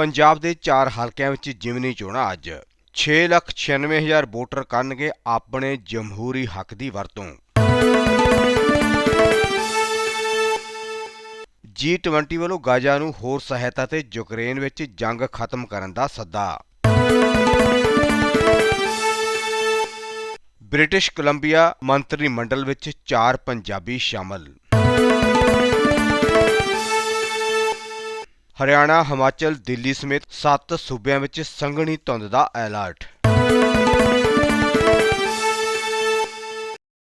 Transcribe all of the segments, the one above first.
ਪੰਜਾਬ ਦੇ ਚਾਰ ਹਲਕਿਆਂ ਵਿੱਚ ਜਿਮਨੀ ਚੋਣਾਂ ਅੱਜ। 6,96,000 ਵੋਟਰ ਕਰਨਗੇ ਆਪਣੇ ਜਮਹੂਰੀ ਹੱਕ ਦੀ ਵਰਤੋਂ। G20 ਵੱਲੋਂ ਗਾਜ਼ਾ ਨੂੰ ਹੋਰ ਸਹਾਇਤਾ ਤੇ ਯੂਕਰੇਨ ਵਿੱਚ ਜੰਗ ਖਤਮ ਕਰਨ ਦਾ ਸੱਦਾ। ਬ੍ਰਿਟਿਸ਼ ਕੋਲੰਬੀਆ ਮੰਤਰੀ ਮੰਡਲ ਵਿੱਚ ਚਾਰ ਪੰਜਾਬੀ ਸ਼ਾਮਲ। ਹਰਿਆਣਾ, ਹਿਮਾਚਲ, ਦਿੱਲੀ ਸਮੇਤ 7 ਸੂਬਿਆਂ ਵਿੱਚ ਸੰਘਣੀ ਧੁੰਦ ਦਾ ਅਲਰਟ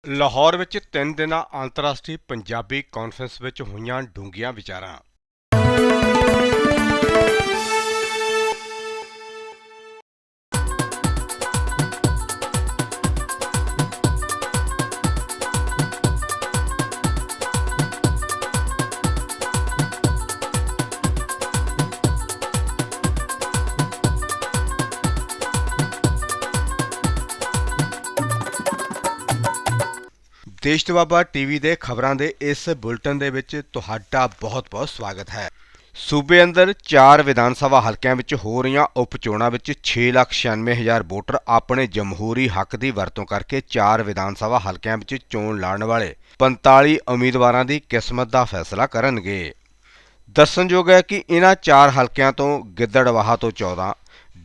ਲਾਹੌਰ ਵਿੱਚ 3 ਦਿਨਾਂ ਅੰਤਰਰਾਸ਼ਟਰੀ ਪੰਜਾਬੀ ਕਾਨਫਰੰਸ ਵਿੱਚ ਹੋਈਆਂ ਡੂੰਘੀਆਂ ਵਿਚਾਰਾਂ। ਦੇਸ਼ ਤੋਂ ਬਾਬਾ ਟੀਵੀ ਦੇ ਖਬਰਾਂ ਦੇ ਇਸ ਬੁਲਟਨ ਦੇ ਵਿੱਚ ਤੁਹਾਡਾ ਬਹੁਤ-ਬਹੁਤ ਸਵਾਗਤ ਹੈ। ਸੂਬੇ ਅੰਦਰ 4 ਵਿਧਾਨ ਸਭਾ ਹਲਕਿਆਂ ਵਿੱਚ ਹੋ ਰਹੀਆਂ ਉਪ ਚੋਣਾਂ ਵਿੱਚ 6,96,000 ਵੋਟਰ ਆਪਣੇ ਜਮਹੂਰੀ ਹੱਕ ਦੀ ਵਰਤੋਂ ਕਰਕੇ 4 ਵਿਧਾਨ ਸਭਾ ਹਲਕਿਆਂ ਵਿੱਚ ਚੋਣ ਲੜਨ ਵਾਲੇ 45 ਉਮੀਦਵਾਰਾਂ ਦੀ ਕਿਸਮਤ ਦਾ ਫੈਸਲਾ ਕਰਨਗੇ। ਦੱਸਣਯੋਗ ਹੈ ਕਿ ਇਹਨਾਂ 4 ਹਲਕਿਆਂ ਤੋਂ ਗਿੱਦੜਵਾਹਾ ਤੋਂ 14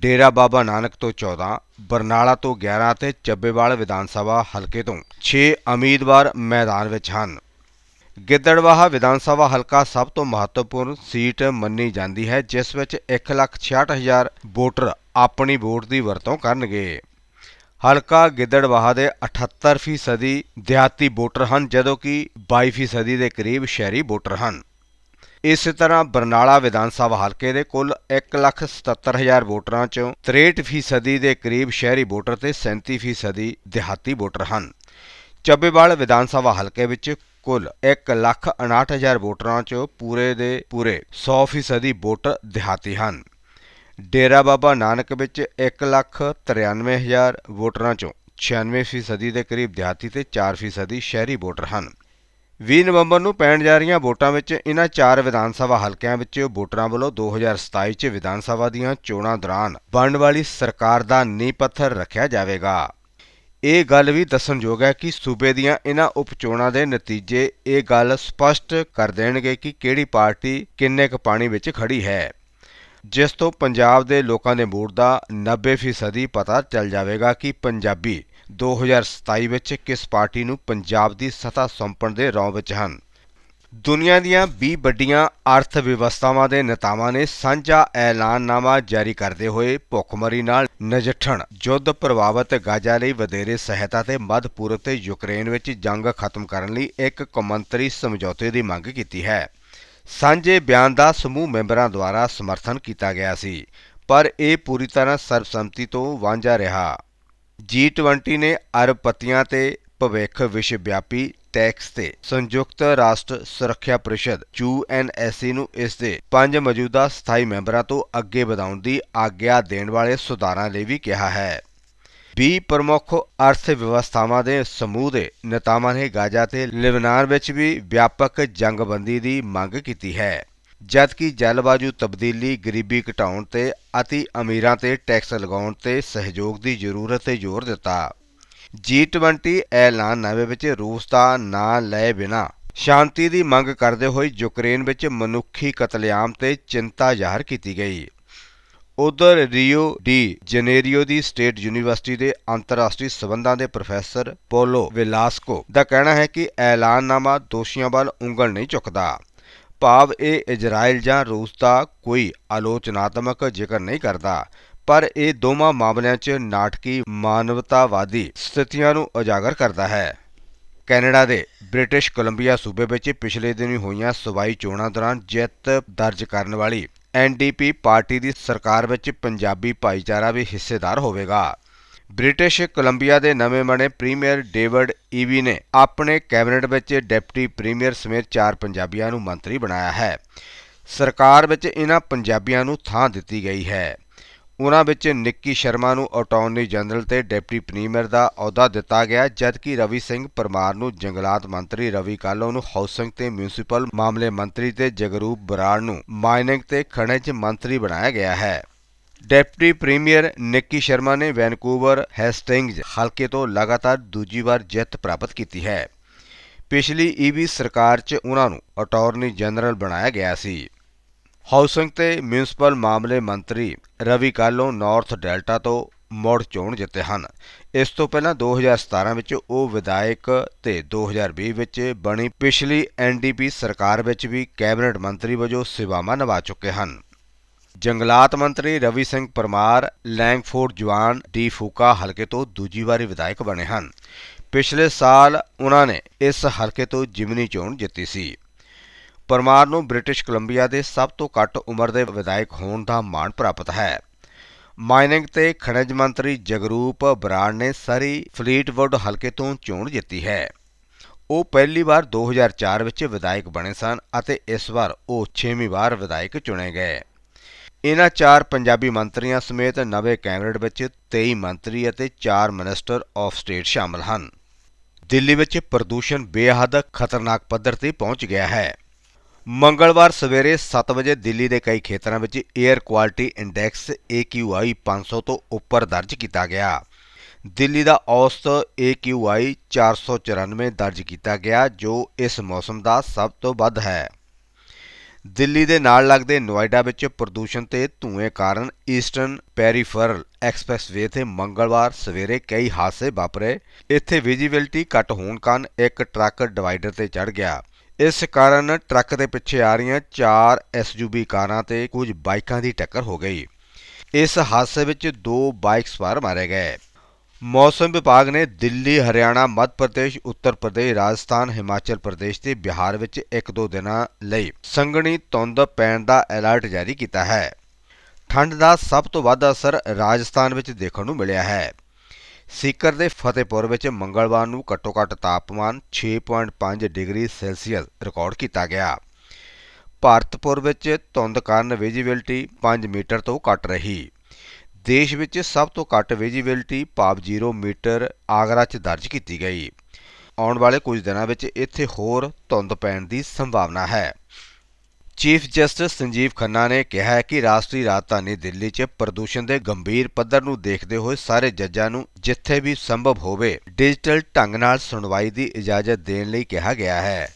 ਡੇਰਾ ਬਾਬਾ ਨਾਨਕ ਤੋਂ 14 ਬਰਨਾਲਾ ਤੋਂ 11 ਅਤੇ ਚੱਬੇਵਾਲ ਵਿਧਾਨ ਸਭਾ ਹਲਕੇ ਤੋਂ 6 ਉਮੀਦਵਾਰ ਮੈਦਾਨ ਵਿੱਚ ਹਨ। ਗਿੱਦੜਵਾਹਾ ਵਿਧਾਨ ਸਭਾ ਹਲਕਾ ਸਭ ਤੋਂ ਮਹੱਤਵਪੂਰਨ ਸੀਟ ਮੰਨੀ ਜਾਂਦੀ ਹੈ ਜਿਸ ਵਿੱਚ 1,66,000 ਵੋਟਰ ਆਪਣੀ ਵੋਟ ਦੀ ਵਰਤੋਂ ਕਰਨਗੇ। ਹਲਕਾ ਗਿੱਦੜਵਾਹਾ ਦੇ 78% ਫੀਸਦੀ ਦਿਹਾਤੀ ਵੋਟਰ ਹਨ ਜਦੋਂ ਕਿ 22% ਫੀਸਦੀ ਦੇ ਕਰੀਬ ਸ਼ਹਿਰੀ ਵੋਟਰ ਹਨ। ਇਸੇ ਤਰ੍ਹਾਂ ਬਰਨਾਲਾ ਵਿਧਾਨ ਸਭਾ ਹਲਕੇ ਦੇ ਕੁੱਲ 1,77,000 ਵੋਟਰਾਂ ਚੋਂ 63% ਫੀਸਦੀ ਦੇ ਕਰੀਬ ਸ਼ਹਿਰੀ ਵੋਟਰ ਤੇ 37% ਫੀਸਦੀ ਦਿਹਾਤੀ ਵੋਟਰ ਹਨ। ਚੱਬੇਵਾਲ ਵਿਧਾਨ ਸਭਾ ਹਲਕੇ ਵਿੱਚ ਕੁੱਲ 1,59,000 ਵੋਟਰਾਂ ਚੋਂ ਪੂਰੇ ਦੇ ਪੂਰੇ 100% ਫੀਸਦੀ ਵੋਟਰ ਦਿਹਾਤੀ ਹਨ। ਡੇਰਾ ਬਾਬਾ ਨਾਨਕ ਵਿੱਚ 1,93,000 ਵੋਟਰਾਂ ਚੋਂ 96% ਫੀਸਦੀ ਦੇ ਕਰੀਬ ਦਿਹਾਤੀ ਤੇ 4% ਫੀਸਦੀ ਸ਼ਹਿਰੀ ਵੋਟਰ ਹਨ। 20 ਨਵੰਬਰ ਨੂੰ ਪੈਣ ਜਾ ਰਹੀਆਂ ਵੋਟਾਂ ਵਿੱਚ ਇਹਨਾਂ ਚਾਰ ਵਿਧਾਨ ਸਭਾ ਹਲਕਿਆਂ ਵਿੱਚ ਵੋਟਰਾਂ ਵੱਲੋਂ 2027 ਚ ਵਿਧਾਨ ਸਭਾ ਦੀਆਂ ਚੋਣਾਂ ਦੌਰਾਨ ਬਣਨ ਵਾਲੀ ਸਰਕਾਰ ਦਾ ਨੀਂਹ ਪੱਥਰ ਰੱਖਿਆ ਜਾਵੇਗਾ। ਇਹ ਗੱਲ ਵੀ ਦੱਸਣਯੋਗ ਹੈ ਕਿ ਸੂਬੇ ਦੀਆਂ ਇਹਨਾਂ ਉਪ ਚੋਣਾਂ ਦੇ ਨਤੀਜੇ ਇਹ ਗੱਲ ਸਪਸ਼ਟ ਕਰ ਦੇਣਗੇ ਕਿ ਕਿਹੜੀ ਪਾਰਟੀ ਕਿੰਨੇ ਕੁ ਪਾਣੀ ਵਿੱਚ ਖੜੀ ਹੈ। ਜਿਸ ਤੋਂ ਪੰਜਾਬ ਦੇ ਲੋਕਾਂ ਦੇ ਮੂਡ ਦਾ 90% ਪਤਾ ਚੱਲ ਜਾਵੇਗਾ ਕਿ ਪੰਜਾਬੀ 2027 ਵਿੱਚ ਕਿਸ ਪਾਰਟੀ ਨੂੰ ਪੰਜਾਬ ਦੀ ਸੱਤਾ ਸੌਂਪਣ ਦੇ ਰੌਂ ਵਿੱਚ ਹਨ? ਦੁਨੀਆ ਦੀਆਂ 20 ਵੱਡੀਆਂ ਅਰਥ ਵਿਵਸਥਾਵਾਂ ਦੇ ਨੇਤਾਵਾਂ ਨੇ ਸਾਂਝਾ ਐਲਾਨਨਾਮਾ ਜਾਰੀ ਕਰਦੇ ਹੋਏ ਭੁੱਖਮਰੀ ਨਾਲ ਨਜਿੱਠਣ ਯੁੱਧ ਪ੍ਰਭਾਵਿਤ ਗਾਜ਼ਾ ਲਈ ਵਧੇਰੇ ਸਹਾਇਤਾ ਤੇ ਮੱਧ ਪੂਰਬ ਤੇ ਯੂਕਰੇਨ ਵਿੱਚ ਜੰਗ ਖਤਮ ਕਰਨ ਲਈ ਇੱਕ ਕੌਮਾਂਤਰੀ ਸਮਝੌਤੇ ਦੀ ਮੰਗ ਕੀਤੀ ਹੈ। ਸਾਂਝੇ ਬਿਆਨ ਦਾ ਸਮੂਹ ਮੈਂਬਰਾਂ ਦੁਆਰਾ ਸਮਰਥਨ ਕੀਤਾ ਗਿਆ ਸੀ, ਪਰ ਇਹ ਪੂਰੀ ਤਰ੍ਹਾਂ ਸਰਬਸੰਮਤੀ ਤੋਂ ਵਾਂਝਾ ਰਿਹਾ। G20 ਨੇ ਅਰਬਪਤੀਆਂ ਤੇ ਭਵਿੱਖ ਵਿਸ਼ਵ ਵਿਆਪੀ ਟੈਕਸ ਤੇ ਸੰਯੁਕਤ ਰਾਸ਼ਟਰ ਸੁਰੱਖਿਆ ਪਰਿਸ਼ਦ UNSC ਨੂੰ ਇਸ ਦੇ ਪੰਜ ਮੌਜੂਦਾ ਸਥਾਈ ਮੈਂਬਰਾਂ ਤੋਂ ਅੱਗੇ ਵਧਾਉਣ ਦੀ ਆਗਿਆ ਦੇਣ ਵਾਲੇ ਸੁਧਾਰਾਂ ਲਈ ਵੀ ਕਿਹਾ ਹੈ। 20 ਪ੍ਰਮੁੱਖ ਅਰਥ ਵਿਵਸਥਾਵਾਂ ਦੇ ਸਮੂਹ ਦੇ ਨੇਤਾਵਾਂ ਨੇ ਗਾਜ਼ਾ ਤੇ ਲਿਬਨਾਨ ਵਿੱਚ ਵੀ ਵਿਆਪਕ ਜੰਗਬੰਦੀ ਦੀ ਮੰਗ ਕੀਤੀ ਹੈ। ਜਦਕਿ ਜਲਵਾਯੂ ਤਬਦੀਲੀ ਗਰੀਬੀ ਘਟਾਉਣ ਤੇ ਅਤੀ ਅਮੀਰਾਂ ਤੇ ਟੈਕਸ ਲਗਾਉਣ ਤੇ ਸਹਿਯੋਗ ਦੀ ਜ਼ਰੂਰਤ ਤੇ ਜ਼ੋਰ ਦਿੱਤਾ। G20 ਐਲਾਨਨਾਮੇ ਵਿੱਚ ਰੂਸ ਦਾ ਨਾਂ ਲਏ ਬਿਨਾ। ਸ਼ਾਂਤੀ ਦੀ ਮੰਗ ਕਰਦੇ ਹੋਏ ਯੂਕਰੇਨ ਵਿੱਚ ਮਨੁੱਖੀ ਕਤਲੇਆਮ ਤੇ ਚਿੰਤਾ ਜ਼ਾਹਰ ਕੀਤੀ ਗਈ। ਉਧਰ ਰੀਓ ਡੀ ਜਨੇਰੀਓ ਦੀ ਸਟੇਟ ਯੂਨੀਵਰਸਿਟੀ ਦੇ ਅੰਤਰਰਾਸ਼ਟਰੀ ਸਬੰਧਾਂ ਦੇ ਪ੍ਰੋਫੈਸਰ ਪੋਲੋ ਵਿਲਾਸਕੋ ਦਾ ਕਹਿਣਾ ਹੈ ਕਿ ਐਲਾਨਨਾਮਾ ਦੋਸ਼ੀਆਂ ਵੱਲ ਉਂਗਲ ਨਹੀਂ ਚੁੱਕਦਾ। ਭਾਵ ਇਹ ਇਜ਼ਰਾਈਲ ਜਾਂ ਰੂਸ ਦਾ ਕੋਈ ਆਲੋਚਨਾਤਮਕ ਜ਼ਿਕਰ ਨਹੀਂ ਕਰਦਾ, ਪਰ ਇਹ ਦੋਵਾਂ ਮਾਮਲਿਆਂ 'ਚ ਨਾਟਕੀ ਮਾਨਵਤਾਵਾਦੀ ਸਥਿਤੀਆਂ ਨੂੰ ਉਜਾਗਰ ਕਰਦਾ ਹੈ। ਕੈਨੇਡਾ ਦੇ ਬ੍ਰਿਟਿਸ਼ ਕੋਲੰਬੀਆ ਸੂਬੇ ਵਿੱਚ ਪਿਛਲੇ ਦਿਨੀ ਹੋਈਆਂ ਸਵਾਈ ਚੋਣਾਂ ਦੌਰਾਨ ਜਿੱਤ ਦਰਜ ਕਰਨ ਵਾਲੀ ਐਨਡੀਪੀ ਪਾਰਟੀ ਦੀ ਸਰਕਾਰ ਵਿੱਚ ਪੰਜਾਬੀ ਭਾਈਚਾਰਾ ਵੀ ਹਿੱਸੇਦਾਰ ਹੋਵੇਗਾ। ਬ੍ਰਿਟਿਸ਼ ਕੋਲੰਬੀਆ ਦੇ ਨਵੇਂ ਬਣੇ ਪ੍ਰੀਮੀਅਰ ਡੇਵਿਡ ਈਵੀ ਨੇ ਆਪਣੇ ਕੈਬਨਿਟ ਵਿੱਚ ਡਿਪਟੀ ਪ੍ਰੀਮੀਅਰ ਸਮੇਤ ਚਾਰ ਪੰਜਾਬੀਆਂ ਨੂੰ ਮੰਤਰੀ ਬਣਾਇਆ ਹੈ। ਸਰਕਾਰ ਵਿੱਚ ਇਹਨਾਂ ਪੰਜਾਬੀਆਂ ਨੂੰ ਥਾਂ ਦਿੱਤੀ ਗਈ ਹੈ। ਉਹਨਾਂ ਵਿੱਚ ਨਿੱਕੀ ਸ਼ਰਮਾ ਨੂੰ ਅਟਾਰਨੀ ਜਨਰਲ ਤੇ ਡਿਪਟੀ ਪ੍ਰੀਮੀਅਰ ਦਾ ਅਹੁਦਾ ਦਿੱਤਾ ਗਿਆ, ਜਦਕਿ ਰਵੀ ਸਿੰਘ ਪਰਮਾਰ ਨੂੰ ਜੰਗਲਾਤ ਮੰਤਰੀ ਰਵੀ ਕਾਲੋ ਨੂੰ ਹਾਊਸਿੰਗ ਤੇ ਮਿਊਨਿਸਪਲ ਮਾਮਲੇ ਮੰਤਰੀ ਤੇ ਜਗਰੂਪ ਬਰਾੜ ਨੂੰ ਮਾਈਨਿੰਗ ਤੇ ਖਣਿਜ ਮੰਤਰੀ ਬਣਾਇਆ ਗਿਆ ਹੈ। ਡਿਪਟੀ ਪ੍ਰੀਮੀਅਰ ਨਿੱਕੀ ਸ਼ਰਮਾ ਨੇ ਵੈਨਕੂਵਰ ਹੈਸਟਿੰਗਜ਼ ਹਲਕੇ ਤੋਂ ਲਗਾਤਾਰ ਦੂਜੀ ਵਾਰ ਜਿੱਤ ਪ੍ਰਾਪਤ ਕੀਤੀ ਹੈ। ਪਿਛਲੀ ਈਵੀ ਸਰਕਾਰ 'ਚ ਉਹਨਾਂ ਨੂੰ ਅਟਾਰਨੀ ਜਨਰਲ ਬਣਾਇਆ ਗਿਆ ਸੀ। ਹਾਊਸਿੰਗ ਤੇ ਮਿਊਨਿਸਪਲ ਮਾਮਲੇ ਮੰਤਰੀ ਰਵੀ ਕਾਲੋ ਨਾਰਥ ਡੈਲਟਾ ਤੋਂ ਮੁੜ ਚੋਣ ਜਿੱਤੇ ਹਨ। ਇਸ ਤੋਂ ਪਹਿਲਾਂ 2017 ਵਿੱਚ ਉਹ ਵਿਧਾਇਕ ਤੇ 2020 ਵਿੱਚ ਬਣੀ ਪਿਛਲੀ ਐਨਡੀਪੀ ਸਰਕਾਰ ਵਿੱਚ ਵੀ ਕੈਬਨਿਟ ਮੰਤਰੀ ਵਜੋਂ ਸੇਵਾਵਾਂ ਨਿਭਾ ਚੁੱਕੇ ਹਨ। ਜੰਗਲਾਤ ਮੰਤਰੀ ਰਵੀ ਸਿੰਘ ਪਰਮਾਰ, ਲੈਂਗਫੋਰਡ ਜਵਾਨ ਡੀ ਫੂਕਾ ਹਲਕੇ ਤੋਂ ਦੂਜੀ ਵਾਰੀ ਵਿਧਾਇਕ ਬਣੇ ਹਨ। ਪਿਛਲੇ ਸਾਲ ਉਹਨਾਂ ਨੇ ਇਸ ਹਲਕੇ ਤੋਂ ਜਿਮਨੀ ਚੋਣ ਜਿੱਤੀ ਸੀ। ਪਰਮਾਰ ਨੂੰ ਬ੍ਰਿਟਿਸ਼ ਕੋਲੰਬੀਆ ਦੇ ਸਭ ਤੋਂ ਘੱਟ ਉਮਰ ਦੇ ਵਿਧਾਇਕ ਹੋਣ ਦਾ ਮਾਣ ਪ੍ਰਾਪਤ ਹੈ। ਮਾਈਨਿੰਗ ਤੇ ਖਣਿਜ ਮੰਤਰੀ ਜਗਰੂਪ ਬਰਾੜ ਨੇ ਸਰੀ ਫਲੀਟਵੁੱਡ ਹਲਕੇ ਤੋਂ ਚੋਣ ਜਿੱਤੀ ਹੈ। ਉਹ ਪਹਿਲੀ ਵਾਰ 2004 ਵਿੱਚ ਵਿਧਾਇਕ ਬਣੇ ਸਨ ਅਤੇ ਇਸ ਵਾਰ ਉਹ 6ਵੀਂ ਵਾਰ ਵਿਧਾਇਕ ਚੁਣੇ ਗਏ। ਇਹਨਾਂ ਚਾਰ ਪੰਜਾਬੀ ਮੰਤਰੀਆਂ ਸਮੇਤ ਨਵੇਂ ਕੈਬਨਿਟ ਵਿੱਚ 23 ਮੰਤਰੀ ਅਤੇ 4 ਮਿਨਿਸਟਰ ਆਫ ਸਟੇਟ ਸ਼ਾਮਲ ਹਨ। ਦਿੱਲੀ ਵਿੱਚ ਪ੍ਰਦੂਸ਼ਣ ਬੇਹੱਦ ਖਤਰਨਾਕ ਪੱਧਰ ਤੇ ਪਹੁੰਚ ਗਿਆ ਹੈ। ਮੰਗਲਵਾਰ ਸਵੇਰੇ 7 ਵਜੇ ਦਿੱਲੀ ਦੇ ਕਈ ਖੇਤਰਾਂ ਵਿੱਚ 에ਅਰ ਕੁਆਲਿਟੀ ਇੰਡੈਕਸ AQI 500 ਤੋਂ ਉੱਪਰ ਦਰਜ ਕੀਤਾ ਗਿਆ। ਦਿੱਲੀ ਦਾ ਔਸਤ AQI 494 ਦਰਜ ਕੀਤਾ ਗਿਆ, ਜੋ ਇਸ ਮੌਸਮ ਦਾ ਸਭ ਤੋਂ ਵੱਧ ਹੈ। ਦਿੱਲੀ ਦੇ ਨਾਲ ਲੱਗਦੇ ਨੋਇਡਾ ਵਿੱਚ ਪ੍ਰਦੂਸ਼ਣ ਤੇ ਧੂਏ ਕਾਰਨ ਈਸਟਰਨ ਪੈਰੀਫਰਲ ਐਕਸਪ੍ਰੈਸਵੇ ਤੇ ਮੰਗਲਵਾਰ ਸਵੇਰੇ ਕਈ ਹਾਦਸੇ ਵਾਪਰੇ। ਇੱਥੇ ਵਿਜੀਬਿਲਟੀ ਘੱਟ ਹੋਣ ਕਾਰਨ ਇੱਕ ਟਰੱਕ ਡਿਵਾਈਡਰ ਤੇ ਚੜ ਗਿਆ। ਇਸ ਕਾਰਨ ਟਰੱਕ ਦੇ ਪਿੱਛੇ ਆ ਰਹੀਆਂ ਚਾਰ ਐਸਯੂਵੀ ਕਾਰਾਂ ਤੇ ਕੁਝ ਬਾਈਕਾਂ ਦੀ ਟੱਕਰ ਹੋ ਗਈ। ਇਸ ਹਾਦਸੇ ਵਿੱਚ ਦੋ ਬਾਈਕ ਸਵਾਰ ਮਾਰੇ ਗਏ। ਮੌਸਮ ਵਿਭਾਗ ਨੇ ਦਿੱਲੀ, ਹਰਿਆਣਾ, ਮੱਧ ਪ੍ਰਦੇਸ਼, ਉੱਤਰ ਪ੍ਰਦੇਸ਼, ਰਾਜਸਥਾਨ, ਹਿਮਾਚਲ ਪ੍ਰਦੇਸ਼ ਤੇ ਬਿਹਾਰ ਵਿੱਚ ਇੱਕ ਦੋ ਦਿਨਾਂ ਲਈ ਸੰਘਣੀ ਧੁੰਦ ਪੈਣ ਦਾ ਅਲਰਟ ਜਾਰੀ ਕੀਤਾ ਹੈ। ਠੰਡ ਦਾ ਸਭ ਤੋਂ ਵੱਧ ਅਸਰ ਰਾਜਸਥਾਨ ਵਿੱਚ ਦੇਖਣ ਨੂੰ ਮਿਲਿਆ ਹੈ। ਸੀਕਰ ਦੇ ਫਤਿਹਪੁਰ ਵਿੱਚ ਮੰਗਲਵਾਰ ਨੂੰ ਘੱਟੋ-ਘੱਟ ਤਾਪਮਾਨ 6.5 ਡਿਗਰੀ ਸੈਲਸੀਅਸ ਰਿਕਾਰਡ ਕੀਤਾ ਗਿਆ। ਭਾਰਤਪੁਰ ਵਿੱਚ ਧੁੰਦ ਕਾਰਨ ਵਿਜੀਬਿਲਟੀ 5 ਮੀਟਰ ਤੋਂ ਘੱਟ ਰਹੀ। ਦੇਸ਼ ਵਿੱਚ ਸਭ ਤੋਂ ਘੱਟ ਵਿਜ਼ਿਬਿਲਟੀ ਭਾਵ 0 ਮੀਟਰ ਆਗਰਾ 'ਚ ਦਰਜ ਕੀਤੀ ਗਈ। ਆਉਣ ਵਾਲੇ ਕੁਝ ਦਿਨਾਂ ਵਿੱਚ ਇੱਥੇ ਹੋਰ ਧੁੰਦ ਪੈਣ ਦੀ ਸੰਭਾਵਨਾ ਹੈ। ਚੀਫ ਜਸਟਿਸ ਸੰਜੀਵ ਖੰਨਾ ਨੇ ਕਿਹਾ ਹੈ ਕਿ ਰਾਸ਼ਟਰੀ ਰਾਜਧਾਨੀ ਦਿੱਲੀ 'ਚ ਪ੍ਰਦੂਸ਼ਣ ਦੇ ਗੰਭੀਰ ਪੱਧਰ ਨੂੰ ਦੇਖਦੇ ਹੋਏ ਸਾਰੇ ਜੱਜਾਂ ਨੂੰ ਜਿੱਥੇ ਵੀ ਸੰਭਵ ਹੋਵੇ ਡਿਜੀਟਲ ਢੰਗ ਨਾਲ ਸੁਣਵਾਈ ਦੀ ਇਜਾਜ਼ਤ ਦੇਣ ਲਈ ਕਿਹਾ ਗਿਆ ਹੈ।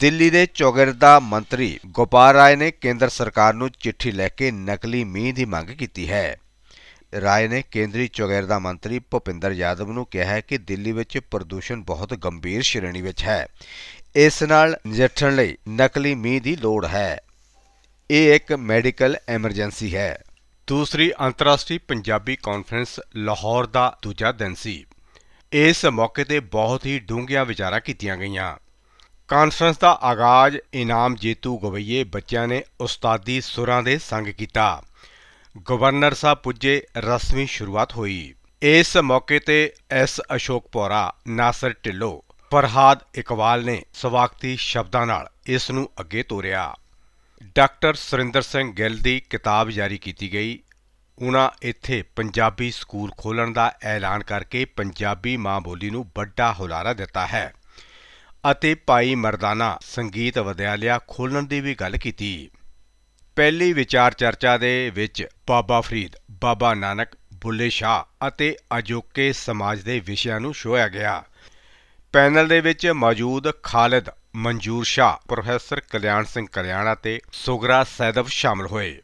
ਦਿੱਲੀ ਦੇ ਚੌਗਿਰਦਾ ਮੰਤਰੀ ਗੋਪਾਲ ਰਾਏ ਨੇ ਕੇਂਦਰ ਸਰਕਾਰ ਨੂੰ ਚਿੱਠੀ ਲੈ ਕੇ ਨਕਲੀ ਮੀਂਹ ਦੀ ਮੰਗ ਕੀਤੀ ਹੈ। ਰਾਏ ਨੇ ਕੇਂਦਰੀ ਚੌਗਿਰਦਾ ਮੰਤਰੀ ਭੁਪਿੰਦਰ ਯਾਦਵ ਨੂੰ ਕਿਹਾ ਹੈ ਕਿ ਦਿੱਲੀ ਵਿੱਚ ਪ੍ਰਦੂਸ਼ਣ ਬਹੁਤ ਗੰਭੀਰ ਸ਼੍ਰੇਣੀ ਵਿੱਚ ਹੈ। ਇਸ ਨਾਲ ਨਜਿੱਠਣ ਲਈ ਨਕਲੀ ਮੀਂਹ ਦੀ ਲੋੜ ਹੈ। ਇਹ ਇੱਕ ਮੈਡੀਕਲ ਐਮਰਜੈਂਸੀ ਹੈ। ਦੂਸਰੀ ਅੰਤਰਰਾਸ਼ਟਰੀ ਪੰਜਾਬੀ ਕਾਨਫਰੰਸ ਲਾਹੌਰ ਦਾ ਦੂਜਾ ਦਿਨ ਸੀ। ਇਸ ਮੌਕੇ ਤੇ ਬਹੁਤ ਹੀ ਡੂੰਘੀਆਂ ਵਿਚਾਰਾਂ ਕੀਤੀਆਂ ਗਈਆਂ। ਕਾਨਫਰੰਸ ਦਾ ਆਗਾਜ਼ ਇਨਾਮ ਜੇਤੂ ਗਵਈਏ ਬੱਚਿਆਂ ਨੇ ਉਸਤਾਦੀ ਸੁਰਾਂ ਦੇ ਸੰਗ ਕੀਤਾ। ਗਵਰਨਰ ਸਾਹਿਬ ਪੁੱਜੇ ਰਸਮੀ ਸ਼ੁਰੂਆਤ ਹੋਈ। ਇਸ ਮੌਕੇ ਤੇ ਐਸ ਅਸ਼ੋਕ ਪੋਰਾ, ਨਾਸਰ ਢਿੱਲੋਂ, ਫਰਹਾਦ ਇਕਬਾਲ ਨੇ ਸਵਾਗਤੀ ਸ਼ਬਦਾਂ ਨਾਲ ਇਸ ਨੂੰ ਅੱਗੇ ਤੋਰਿਆ। ਡਾਕਟਰ ਸੁਰਿੰਦਰ ਸਿੰਘ ਗਿੱਲ ਦੀ ਕਿਤਾਬ ਜਾਰੀ ਕੀਤੀ ਗਈ। ਉਨ੍ਹਾਂ ਇੱਥੇ ਪੰਜਾਬੀ ਸਕੂਲ ਖੋਲ੍ਹਣ ਦਾ ਐਲਾਨ ਕਰਕੇ ਪੰਜਾਬੀ ਮਾਂ ਬੋਲੀ ਨੂੰ ਵੱਡਾ ਹੁਲਾਰਾ ਦਿੱਤਾ ਹੈ ਅਤੇ ਭਾਈ ਮਰਦਾਨਾ ਸੰਗੀਤ ਵਿਦਿਆਲਿਆ ਖੋਲ੍ਹਣ ਦੀ ਵੀ ਗੱਲ ਕੀਤੀ। ਪਹਿਲੀ ਵਿਚਾਰ ਚਰਚਾ ਦੇ ਵਿੱਚ ਬਾਬਾ ਫਰੀਦ, ਬਾਬਾ ਨਾਨਕ, ਬੁੱਲੇ ਸ਼ਾਹ ਅਤੇ ਅਜੋਕੇ ਸਮਾਜ ਦੇ ਵਿਸ਼ਿਆਂ ਨੂੰ ਛੋਹਿਆ ਗਿਆ। ਪੈਨਲ ਦੇ ਵਿੱਚ ਮੌਜੂਦ ਖਾਲਿਦ ਮਨਜੂਰ ਸ਼ਾਹ, ਪ੍ਰੋਫੈਸਰ ਕਲਿਆਣ ਸਿੰਘ ਕਲਿਆਣਾ ਅਤੇ ਸੁਗਰਾ ਸੈਦਵ ਸ਼ਾਮਲ ਹੋਏ।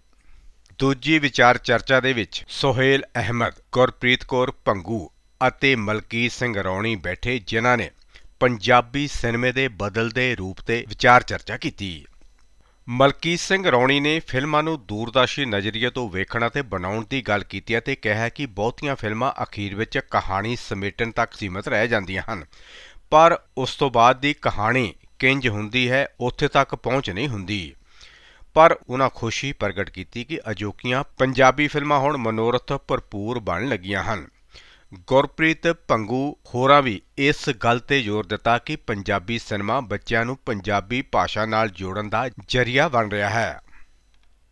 ਦੂਜੀ ਵਿਚਾਰ ਚਰਚਾ ਦੇ ਵਿੱਚ ਸੋਹੇਲ ਅਹਿਮਦ, ਗੁਰਪ੍ਰੀਤ ਕੌਰ ਭੰਗੂ ਅਤੇ ਮਲਕੀਤ ਸਿੰਘ ਰੌਣੀ ਬੈਠੇ ਜਿਨ੍ਹਾਂ ਨੇ ਪੰਜਾਬੀ ਸਿਨੇਮੇ ਦੇ ਬਦਲਦੇ ਰੂਪ ਤੇ ਵਿਚਾਰ ਚਰਚਾ ਕੀਤੀ। ਮਲਕੀਤ ਸਿੰਘ ਰੌਣੀ ਨੇ ਫਿਲਮਾਂ ਨੂੰ ਦੂਰਦਰਸ਼ੀ ਨਜ਼ਰੀਏ ਤੋਂ ਵੇਖਣ ਅਤੇ ਬਣਾਉਣ ਦੀ ਗੱਲ ਕੀਤੀ ਅਤੇ ਕਿਹਾ ਕਿ ਬਹੁਤੀਆਂ ਫਿਲਮਾਂ ਅਖੀਰ ਵਿੱਚ ਕਹਾਣੀ ਸਮੇਟਣ ਤੱਕ ਸੀਮਤ ਰਹਿ ਜਾਂਦੀਆਂ ਹਨ ਪਰ ਉਸ ਤੋਂ ਬਾਅਦ ਦੀ ਕਹਾਣੀ ਕਿੰਜ ਹੁੰਦੀ ਹੈ, ਉੱਥੇ ਤੱਕ ਪਹੁੰਚ ਨਹੀਂ ਹੁੰਦੀ। ਪਰ ਉਨ੍ਹਾਂ ਖੁਸ਼ੀ ਪ੍ਰਗਟ ਕੀਤੀ ਕਿ ਅਜੋਕੀਆਂ ਪੰਜਾਬੀ ਫਿਲਮਾਂ ਹੁਣ ਮਨੋਰਥ ਭਰਪੂਰ ਬਣਨ ਲੱਗੀਆਂ ਹਨ। ਗੁਰਪ੍ਰੀਤ, ਪੰਗੂ ਹੋਰਾਂ ਵੀ ਇਸ ਗੱਲ ਤੇ ਜ਼ੋਰ ਦਿੱਤਾ ਕਿ ਪੰਜਾਬੀ ਸਿਨੇਮਾ ਬੱਚਿਆਂ ਨੂੰ ਪੰਜਾਬੀ ਭਾਸ਼ਾ ਨਾਲ ਜੋੜਨ ਦਾ ਜ਼ਰੀਆ ਬਣ ਰਿਹਾ ਹੈ।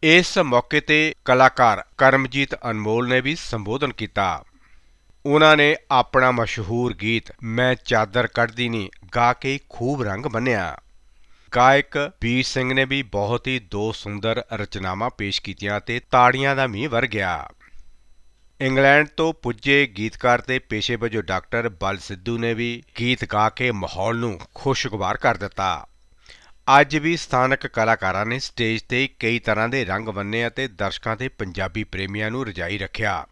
ਇਸ ਮੌਕੇ ਤੇ ਕਲਾਕਾਰ ਕਰਮਜੀਤ ਅਨਮੋਲ ਨੇ ਵੀ ਸੰਬੋਧਨ ਕੀਤਾ। ਉਹਨਾਂ ਨੇ ਆਪਣਾ ਮਸ਼ਹੂਰ ਗੀਤ ਮੈਂ ਚਾਦਰ ਕੱਢਦੀ ਨਹੀਂ ਗਾ ਕੇ ਖੂਬ ਰੰਗ ਬੰਨਿਆ। ਗਾਇਕ ਵੀਰ ਸਿੰਘ ਨੇ ਵੀ ਬਹੁਤ ਹੀ ਦੋ ਸੁੰਦਰ ਰਚਨਾਵਾਂ ਪੇਸ਼ ਕੀਤੀਆਂ ਤੇ ਤਾੜੀਆਂ ਦਾ ਮੀਂਹ ਵਰ ਗਿਆ। ਇੰਗਲੈਂਡ ਤੋਂ ਪੁੱਜੇ ਗੀਤਕਾਰ ਤੇ ਪੇਸ਼ੇ ਵਜੋਂ ਡਾਕਟਰ ਬਲ ਸਿੱਧੂ ਨੇ ਵੀ ਗੀਤ ਗਾ ਕੇ ਮਾਹੌਲ ਨੂੰ ਖੁਸ਼ਗਵਾਰ ਕਰ ਦਿੱਤਾ। ਅੱਜ ਵੀ ਸਥਾਨਕ ਕਲਾਕਾਰਾਂ ਨੇ ਸਟੇਜ ਤੇ ਕਈ ਤਰ੍ਹਾਂ ਦੇ ਰੰਗ ਬੰਨੇ ਅਤੇ ਦਰਸ਼ਕਾਂ ਤੇ ਪੰਜਾਬੀ ਪ੍ਰੇਮੀਆਂ ਨੂੰ ਰਜਾਈ ਰੱਖਿਆ।